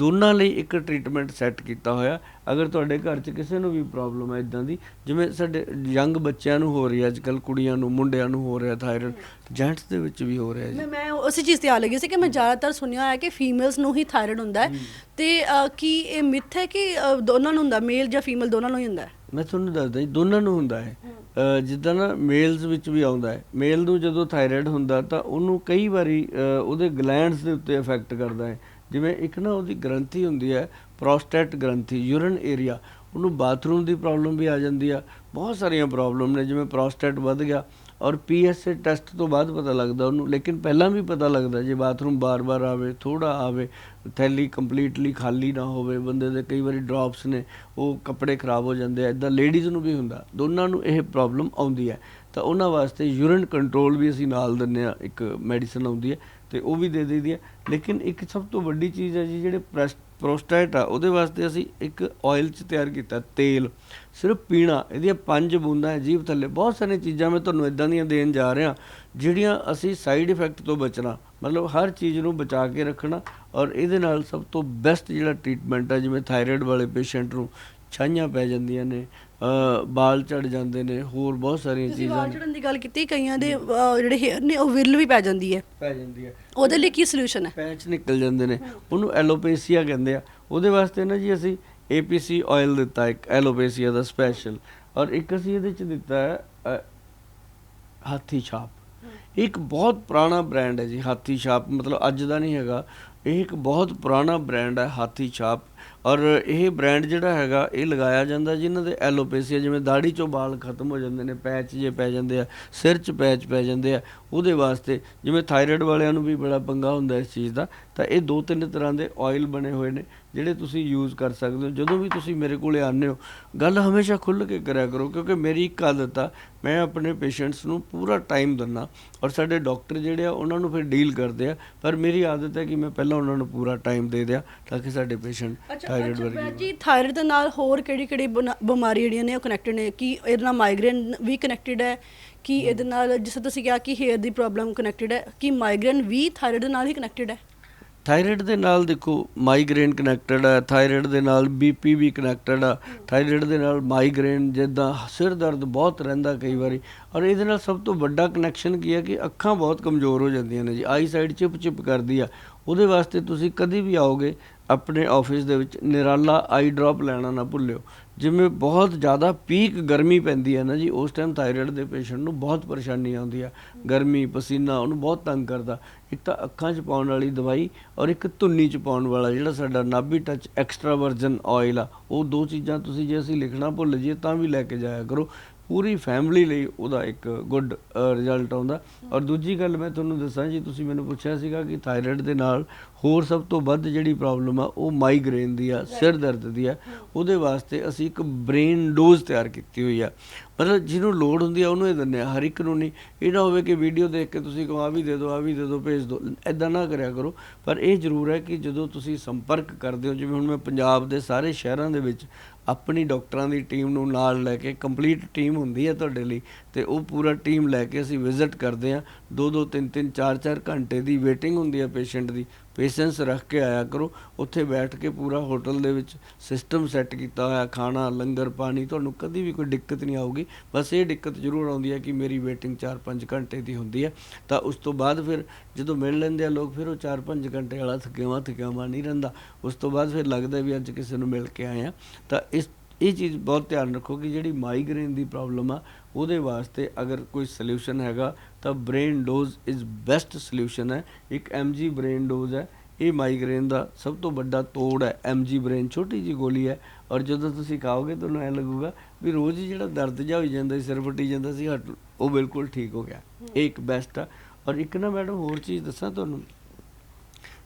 ਦੋਨਾਂ ਲਈ ਇੱਕ ਟ੍ਰੀਟਮੈਂਟ ਸੈੱਟ ਕੀਤਾ ਹੋਇਆ। ਅਗਰ ਤੁਹਾਡੇ ਘਰ 'ਚ ਕਿਸੇ ਨੂੰ ਵੀ ਪ੍ਰੋਬਲਮ ਹੈ ਇਦਾਂ ਦੀ ਜਿਵੇਂ ਸਾਡੇ ਯੰਗ ਬੱਚਿਆਂ ਨੂੰ ਹੋ ਰਹੀ ਹੈ ਅੱਜਕੱਲ ਕੁੜੀਆਂ ਨੂੰ ਮੁੰਡਿਆਂ ਨੂੰ ਹੋ ਰਿਹਾ ਥਾਇਰਾਇਡ ਜੈਂਟਸ ਦੇ ਵਿੱਚ ਵੀ ਹੋ ਰਿਹਾ ਜੀ। ਮੈਂ ਮੈਂ ਉਸੇ ਚੀਜ਼ ਤੇ ਆ ਲੱਗੀ ਸੀ ਕਿ ਮੈਂ ਜ਼ਿਆਦਾਤਰ ਸੁਣਿਆ ਹੋਇਆ ਕਿ ਫੀਮੇਲਸ ਨੂੰ ਹੀ ਥਾਇਰਾਇਡ ਹੁੰਦਾ ਹੈ। ਤੇ ਕੀ ਇਹ ਮਿਥ ਹੈ ਕਿ ਦੋਨਾਂ ਨੂੰ ਹੁੰਦਾ ਮੇਲ ਜਾਂ ਫੀਮੇਲ ਦੋਨਾਂ ਨੂੰ ਹੀ ਹੁੰਦਾ ਹੈ? ਮੈਂ ਤੁਹਾਨੂੰ ਦੱਸਦਾ ਜੀ ਦੋਨਾਂ ਨੂੰ ਹੁੰਦਾ ਹੈ। ਜਿੱਦਾਂ ਨਾ ਮੇਲਸ ਵਿੱਚ ਵੀ ਆਉਂਦਾ ਹੈ। ਮੇਲ ਨੂੰ ਜਦੋਂ ਥਾਇਰਾਇਡ ਹੁੰਦਾ ਤਾਂ ਉਹਨੂੰ ਕਈ ਵਾਰੀ ਉਹਦੇ ਗਲੈਂਡਸ ਦੇ ਉੱਤੇ ਇਫੈਕਟ ਕਰਦਾ ਹੈ। ਜਿਵੇਂ ਇੱਕ ਨਾ ਉਹਦੀ ਗ੍ਰੰਥੀ ਹੁੰਦੀ ਹੈ ਪ੍ਰੋਸਟੇਟ ਗ੍ਰੰਥੀ ਯੂਰਨ ਏਰੀਆ ਉਹਨੂੰ ਬਾਥਰੂਮ ਦੀ ਪ੍ਰੋਬਲਮ ਵੀ ਆ ਜਾਂਦੀ ਆ। ਬਹੁਤ ਸਾਰੀਆਂ ਪ੍ਰੋਬਲਮ ਨੇ, ਜਿਵੇਂ ਪ੍ਰੋਸਟੇਟ ਵੱਧ ਗਿਆ ਔਰ ਪੀਐਸਏ ਟੈਸਟ ਤੋਂ ਬਾਅਦ ਪਤਾ ਲੱਗਦਾ ਉਹਨੂੰ। ਲੇਕਿਨ ਪਹਿਲਾਂ ਵੀ ਪਤਾ ਲੱਗਦਾ, ਜੇ ਬਾਥਰੂਮ ਬਾਰ-ਬਾਰ ਆਵੇ ਥੋੜਾ ਆਵੇ ਥੈਲੀ ਕੰਪਲੀਟਲੀ ਖਾਲੀ ਨਾ ਹੋਵੇ, ਬੰਦੇ ਦੇ ਕਈ ਵਾਰੀ ਡ੍ਰੌਪਸ ਨੇ, ਉਹ ਕੱਪੜੇ ਖਰਾਬ ਹੋ ਜਾਂਦੇ ਆ ਇਦਾਂ ਲੇਡੀਜ਼ ਨੂੰ ਵੀ ਹੁੰਦਾ। ਦੋਨਾਂ ਨੂੰ ਇਹ ਪ੍ਰੋਬਲਮ ਆਉਂਦੀ ਹੈ। ਤਾਂ ਉਹਨਾਂ ਵਾਸਤੇ ਯੂਰਿਨ ਕੰਟਰੋਲ ਵੀ ਅਸੀਂ ਨਾਲ ਦਿੰਨੇ ਆ ਇੱਕ ਮੈਡੀਸਨ ਆਉਂਦੀ ਹੈ, ਤੇ ਉਹ ਵੀ ਦੇ ਦਈਦੀ ਹੈ। ਲੇਕਿਨ ਇੱਕ ਸਭ ਤੋਂ ਵੱਡੀ ਚੀਜ਼ ਹੈ ਜੀ, ਜਿਹੜੇ ਪ੍ਰੋਸਟੇਟ ਆ, ਉਹਦੇ ਵਾਸਤੇ ਅਸੀਂ ਇੱਕ ਆਇਲ ਚ ਤਿਆਰ ਕੀਤਾ, ਤੇਲ। ਸਿਰਫ ਪੀਣਾ, ਇਹਦੀਆਂ ਪੰਜ ਬੂੰਦਾਂ ਹੈ ਜੀਭ ਥੱਲੇ। ਬਹੁਤ ਸਾਰੀਆਂ ਚੀਜ਼ਾਂ ਮੈਂ ਤੁਹਾਨੂੰ ਇਦਾਂ ਦੀਆਂ ਦੇਣ ਜਾ ਰਿਹਾ, ਜਿਹੜੀਆਂ ਅਸੀਂ ਸਾਈਡ ਇਫੈਕਟ ਤੋਂ ਬਚਣਾ। ਮਤਲਬ ਹਰ ਚੀਜ਼ ਨੂੰ ਬਚਾ ਕੇ ਰੱਖਣਾ ਔਰ ਇਹਦੇ ਨਾਲ ਸਭ ਤੋਂ ਬੈਸਟ ਜਿਹੜਾ ਟ੍ਰੀਟਮੈਂਟ ਹੈ ਜਿਵੇਂ ਥਾਇਰਾਇਡ ਵਾਲੇ ਪੇਸ਼ੈਂਟ ਨੂੰ ਛਾਈਆਂ ਪੈ ਜਾਂਦੀਆਂ ਨੇ ਬਾਲ ਝੜ ਜਾਂਦੇ ਨੇ ਹੋਰ ਬਹੁਤ ਸਾਰੀਆਂ ਚੀਜ਼ਾਂ ਵਾਲ ਨੇ ਚੜਨ ਦੀ ਗੱਲ ਕੀਤੀ ਕਈਆਂ ਦੇ ਜਿਹੜੇ ਹੇਅਰ ਨੇ ਉਹ ਵਿਰਲ ਵੀ ਪੈ ਜਾਂਦੀ ਹੈ। ਪੈ ਜਾਂਦੀ ਹੈ। ਉਹਦੇ ਲਈ ਕੀ ਸੋਲੂਸ਼ਨ ਹੈ? ਪੈਚ ਨਿਕਲ ਜਾਂਦੇ ਨੇ। ਉਹਨੂੰ ਐਲੋਪੇਸੀਆ ਕਹਿੰਦੇ ਆ। ਉਹਦੇ ਵਾਸਤੇ ਨਾ ਜੀ ਅਸੀਂ ਏਪੀਸੀ ਆਇਲ ਦਿੱਤਾ ਇੱਕ ਐਲੋਪੇਸੀਆ ਦਾ ਸਪੈਸ਼ਲ ਔਰ ਇੱਕ ਅਸੀਂ ਇਹਦੇ ਚ ਦਿੱਤਾ ਹੈ ਹਾਥੀ ਛਾਪ। ਇੱਕ ਬਹੁਤ ਪੁਰਾਣਾ ਬ੍ਰਾਂਡ ਹੈ ਜੀ, ਹਾਥੀ ਛਾਪ, ਮਤਲਬ ਅੱਜ ਦਾ ਨਹੀਂ ਹੈਗਾ। ਇਹ ਇੱਕ ਬਹੁਤ ਪੁਰਾਣਾ ਬ੍ਰਾਂਡ ਹੈ, ਹਾਥੀ ਛਾਪ। ਔਰ ਇਹ ਬ੍ਰਾਂਡ ਜਿਹੜਾ ਹੈਗਾ, ਇਹ ਲਗਾਇਆ ਜਾਂਦਾ ਜਿਨ੍ਹਾਂ ਦੇ ਐਲੋਪੇਸੀਆ, ਜਿਵੇਂ ਦਾੜੀ ਚੋਂ ਵਾਲ ਖਤਮ ਹੋ ਜਾਂਦੇ ਨੇ, ਪੈਚ ਜੇ ਪੈ ਜਾਂਦੇ ਆ, ਸਿਰ 'ਚ ਪੈਚ ਪੈ ਜਾਂਦੇ ਆ ਉਹਦੇ ਵਾਸਤੇ ਜਿਵੇਂ ਥਾਇਰਾਇਡ ਵਾਲਿਆਂ ਨੂੰ ਵੀ ਬੜਾ ਪੰਗਾ ਹੁੰਦਾ ਇਸ ਚੀਜ਼ ਦਾ ਤਾਂ ਇਹ ਦੋ ਤਿੰਨ ਤਰ੍ਹਾਂ ਦੇ ਆਇਲ ਬਣੇ ਹੋਏ ਨੇ ਜਿਹੜੇ ਤੁਸੀਂ ਯੂਜ਼ ਕਰ ਸਕਦੇ ਹੋ। ਜਦੋਂ ਵੀ ਤੁਸੀਂ ਮੇਰੇ ਕੋਲੇ ਆਉਂਦੇ ਹੋ ਗੱਲ ਹਮੇਸ਼ਾ ਖੁੱਲ੍ਹ ਕੇ ਕਰਿਆ ਕਰੋ ਕਿਉਂਕਿ ਮੇਰੀ ਇੱਕ ਆਦਤ ਆ ਮੈਂ ਆਪਣੇ ਪੇਸ਼ੈਂਟਸ ਨੂੰ ਪੂਰਾ ਟਾਈਮ ਦਿੰਦਾ ਔਰ ਸਾਡੇ ਡਾਕਟਰ ਜਿਹੜੇ ਆ ਉਹਨਾਂ ਨੂੰ ਫਿਰ ਡੀਲ ਕਰਦੇ ਆ ਪਰ ਮੇਰੀ ਆਦਤ ਹੈ ਕਿ ਮੈਂ ਪਹਿਲਾਂ ਉਹਨਾਂ ਨੂੰ ਪੂਰਾ ਟਾਈਮ ਦੇ ਦਿਆਂ ਤਾਂ ਕਿ ਸਾਡੇ ਪੇਸ਼ੈਂਟ ਥਾਇਰਾਇਡ ਅੱਛਾ ਵਰਗੇ ਜੀ ਥਾਇਰਾਇਡ ਦੇ ਨਾਲ ਹੋਰ ਕਿਹੜੀ ਕਿਹੜੀ ਬਿਮਾਰੀ ਜਿਹੜੀਆਂ ਨੇ ਉਹ ਕਨੈਕਟਡ ਨੇ? ਕੀ ਇਹਦੇ ਨਾਲ ਮਾਈਗ੍ਰੇਨ ਵੀ ਕਨੈਕਟਡ ਹੈ? ਕਿ ਇਹਦੇ ਨਾਲ, ਜਿਸ ਤਰ੍ਹਾਂ ਤੁਸੀਂ ਕਿਹਾ ਕਿ ਹੇਅਰ ਦੀ ਪ੍ਰੋਬਲਮ ਕਨੈਕਟਡ ਹੈ, ਕਿ ਮਾਈਗ੍ਰੇਨ ਵੀ ਥਾਇਰਾਇਡ ਦੇ ਨਾਲ ਹੀ ਕਨੈਕਟਡ ਹੈ? ਥਾਇਰਾਇਡ ਦੇ ਨਾਲ ਦੇਖੋ ਮਾਈਗ੍ਰੇਨ ਕਨੈਕਟਡ ਹੈ ਥਾਇਰਾਇਡ ਦੇ ਨਾਲ ਬੀਪੀ ਵੀ ਕਨੈਕਟਡ ਆ ਥਾਇਰਾਇਡ ਦੇ ਨਾਲ ਮਾਈਗ੍ਰੇਨ ਜਿੱਦਾਂ ਸਿਰ ਦਰਦ ਬਹੁਤ ਰਹਿੰਦਾ ਕਈ ਵਾਰੀ, ਔਰ ਇਹਦੇ ਨਾਲ ਸਭ ਤੋਂ ਵੱਡਾ ਕਨੈਕਸ਼ਨ ਕੀ ਹੈ ਕਿ ਅੱਖਾਂ ਬਹੁਤ ਕਮਜ਼ੋਰ ਹੋ ਜਾਂਦੀਆਂ ਨੇ ਜੀ ਆਈ ਸਾਈਡ ਚਿਪ ਚਿਪ ਕਰਦੀ ਆ, ਉਹਦੇ ਵਾਸਤੇ ਤੁਸੀਂ ਕਦੀ ਵੀ ਆਓਗੇ, ਆਪਣੇ ਆਫਿਸ ਦੇ ਵਿੱਚ ਨਿਰਾਲਾ ਆਈ ਡ੍ਰੌਪ ਲੈਣਾ ਨਾ ਭੁੱਲਿਓ। ਜਿਵੇਂ ਬਹੁਤ ਜ਼ਿਆਦਾ ਪੀਕ ਗਰਮੀ ਪੈਂਦੀ ਹੈ ਨਾ ਜੀ, ਉਸ ਟਾਈਮ ਥਾਇਰਾਇਡ ਦੇ ਪੇਸ਼ੈਂਟ ਨੂੰ ਬਹੁਤ ਪਰੇਸ਼ਾਨੀ ਆਉਂਦੀ ਆ। ਗਰਮੀ, ਪਸੀਨਾ, ਉਹਨੂੰ ਬਹੁਤ ਤੰਗ ਕਰਦਾ। ਇੱਕ ਤਾਂ ਅੱਖਾਂ 'ਚ ਪਾਉਣ ਵਾਲੀ ਦਵਾਈ ਔਰ ਇੱਕ ਧੁੰਨੀ 'ਚ ਪਾਉਣ ਵਾਲਾ ਜਿਹੜਾ ਸਾਡਾ Nabhi touch extra virgin oil ਆ, ਉਹ ਦੋ ਚੀਜ਼ਾਂ ਤੁਸੀਂ ਜੇ ਅਸੀਂ ਲਿਖਣਾ ਭੁੱਲ ਜਾਈਏ ਤਾਂ ਵੀ ਲੈ ਕੇ ਜਾਇਆ ਕਰੋ। ਪੂਰੀ ਫੈਮਿਲੀ ਲਈ ਉਹਦਾ ਇੱਕ ਗੁੱਡ ਰਿਜ਼ਲਟ ਆਉਂਦਾ। ਔਰ ਦੂਜੀ ਗੱਲ ਮੈਂ ਤੁਹਾਨੂੰ ਦੱਸਾਂ ਜੀ, ਤੁਸੀਂ ਮੈਨੂੰ ਪੁੱਛਿਆ ਸੀਗਾ ਕਿ ਥਾਇਰਾਇਡ ਦੇ ਨਾਲ ਹੋਰ ਸਭ ਤੋਂ ਵੱਧ ਜਿਹੜੀ ਪ੍ਰੋਬਲਮ ਆ, ਉਹ ਮਾਈਗ੍ਰੇਨ ਦੀ ਆ, ਸਿਰ ਦਰਦ ਦੀ ਆ। ਉਹਦੇ ਵਾਸਤੇ ਅਸੀਂ ਇੱਕ ਬ੍ਰੇਨ ਡੋਜ਼ ਤਿਆਰ ਕੀਤੀ ਹੋਈ ਆ। ਮਤਲਬ ਜਿਹਨੂੰ ਲੋੜ ਹੁੰਦੀ ਆ, ਉਹਨੂੰ ਇਹ ਦਿੰਦੇ ਆ, ਹਰ ਇੱਕ ਨੂੰ ਨਹੀਂ। ਇਹ ਨਾ ਹੋਵੇ ਕਿ ਵੀਡੀਓ ਦੇਖ ਕੇ ਤੁਸੀਂ ਕਹੋ ਆ ਵੀ ਦੇ ਦਿਓ ਆ ਵੀ ਦੇ ਦਿਓ ਭੇਜ ਦਿਓ ਐਦਾਂ ਨਾ ਕਰਿਆ ਕਰੋ। ਪਰ ਇਹ ਜ਼ਰੂਰ ਹੈ ਕਿ ਜਦੋਂ ਤੁਸੀਂ ਸੰਪਰਕ ਕਰਦੇ ਹੋ, ਜਿਵੇਂ ਹੁਣ ਮੈਂ ਪੰਜਾਬ ਦੇ ਸਾਰੇ ਸ਼ਹਿਰਾਂ ਦੇ ਵਿੱਚ ਆਪਣੀ ਡਾਕਟਰਾਂ ਦੀ ਟੀਮ ਨੂੰ ਨਾਲ ਲੈ ਕੇ ਕੰਪਲੀਟ ਟੀਮ ਹੁੰਦੀ ਹੈ ਤੁਹਾਡੇ ਲਈ, ਤੇ ਉਹ ਪੂਰਾ ਟੀਮ ਲੈ ਕੇ ਅਸੀਂ ਵਿਜ਼ਿਟ ਕਰਦੇ ਆ ਦੋ ਦੋ ਤਿੰਨ ਤਿੰਨ ਚਾਰ ਚਾਰ ਘੰਟੇ ਦੀ ਵੇਟਿੰਗ ਹੁੰਦੀ ਹੈ ਪੇਸ਼ੈਂਟ ਦੀ। ਪੇਸ਼ੈਂਸ ਰੱਖ ਕੇ ਆਇਆ ਕਰੋ। ਉੱਥੇ ਬੈਠ ਕੇ ਪੂਰਾ ਹੋਟਲ ਦੇ ਵਿੱਚ ਸਿਸਟਮ ਸੈੱਟ ਕੀਤਾ ਹੋਇਆ, ਖਾਣਾ, ਲੰਗਰ, ਪਾਣੀ, ਤੁਹਾਨੂੰ ਕਦੀ ਵੀ ਕੋਈ ਦਿੱਕਤ ਨਹੀਂ ਆਊਗੀ। ਬਸ ਇਹ ਦਿੱਕਤ ਜ਼ਰੂਰ ਆਉਂਦੀ ਹੈ ਕਿ ਮੇਰੀ ਵੇਟਿੰਗ 4-5 ਘੰਟੇ ਦੀ ਹੁੰਦੀ ਹੈ। ਤਾਂ ਉਸ ਤੋਂ ਬਾਅਦ ਫਿਰ ਜਦੋਂ ਮਿਲ ਲੈਂਦੇ ਆ ਲੋਕ, ਫਿਰ ਉਹ 4-5 ਘੰਟੇ ਵਾਲਾ ਥਕਿਆਵਾ ਥਕਿਆਵਾ ਨਹੀਂ ਰਹਿੰਦਾ। ਉਸ ਤੋਂ ਬਾਅਦ ਫਿਰ ਲੱਗਦਾ ਵੀ ਅੱਜ ਕਿਸੇ ਨੂੰ ਮਿਲ ਕੇ ਆਏ ਆ ਤਾਂ ਇਸ, ਇਹ ਚੀਜ਼ ਬਹੁਤ ਧਿਆਨ ਰੱਖੋ ਕਿ ਜਿਹੜੀ ਮਾਈਗ੍ਰੇਨ ਦੀ ਪ੍ਰੋਬਲਮ ਆ, ਉਹਦੇ ਵਾਸਤੇ ਅਗਰ ਕੋਈ ਸੋਲੂਸ਼ਨ ਹੈਗਾ ਤਾਂ brain dose is best solution ਹੈ। ਇੱਕ ਐਮਜੀ ਬ੍ਰੇਨ ਡੋਜ਼ ਹੈ। ਇਹ ਮਾਈਗ੍ਰੇਨ ਦਾ ਸਭ ਤੋਂ ਵੱਡਾ ਤੋੜ ਹੈ। ਐਮਜੀ ਬ੍ਰੇਨ ਛੋਟੀ ਜੀ ਗੋਲੀ ਹੈ। ਔਰ ਜਦੋਂ ਤੁਸੀਂ ਖਾਓਗੇ ਤੁਹਾਨੂੰ ਐ ਲੱਗੂਗਾ ਵੀ ਰੋਜ਼ ਹੀ ਜਿਹੜਾ ਦਰਦ ਜਿਹਾ ਹੋਈ ਜਾਂਦਾ ਸੀ, ਸਿਰ ਫੱਟੀ ਜਾਂਦਾ ਸੀ, ਹਟ ਉਹ ਬਿਲਕੁਲ ਠੀਕ ਹੋ ਗਿਆ। ਇਹ ਇੱਕ ਬੈਸਟ ਆ। ਔਰ ਇੱਕ ਨਾ ਮੈਡਮ ਹੋਰ ਚੀਜ਼ ਦੱਸਾਂ ਤੁਹਾਨੂੰ।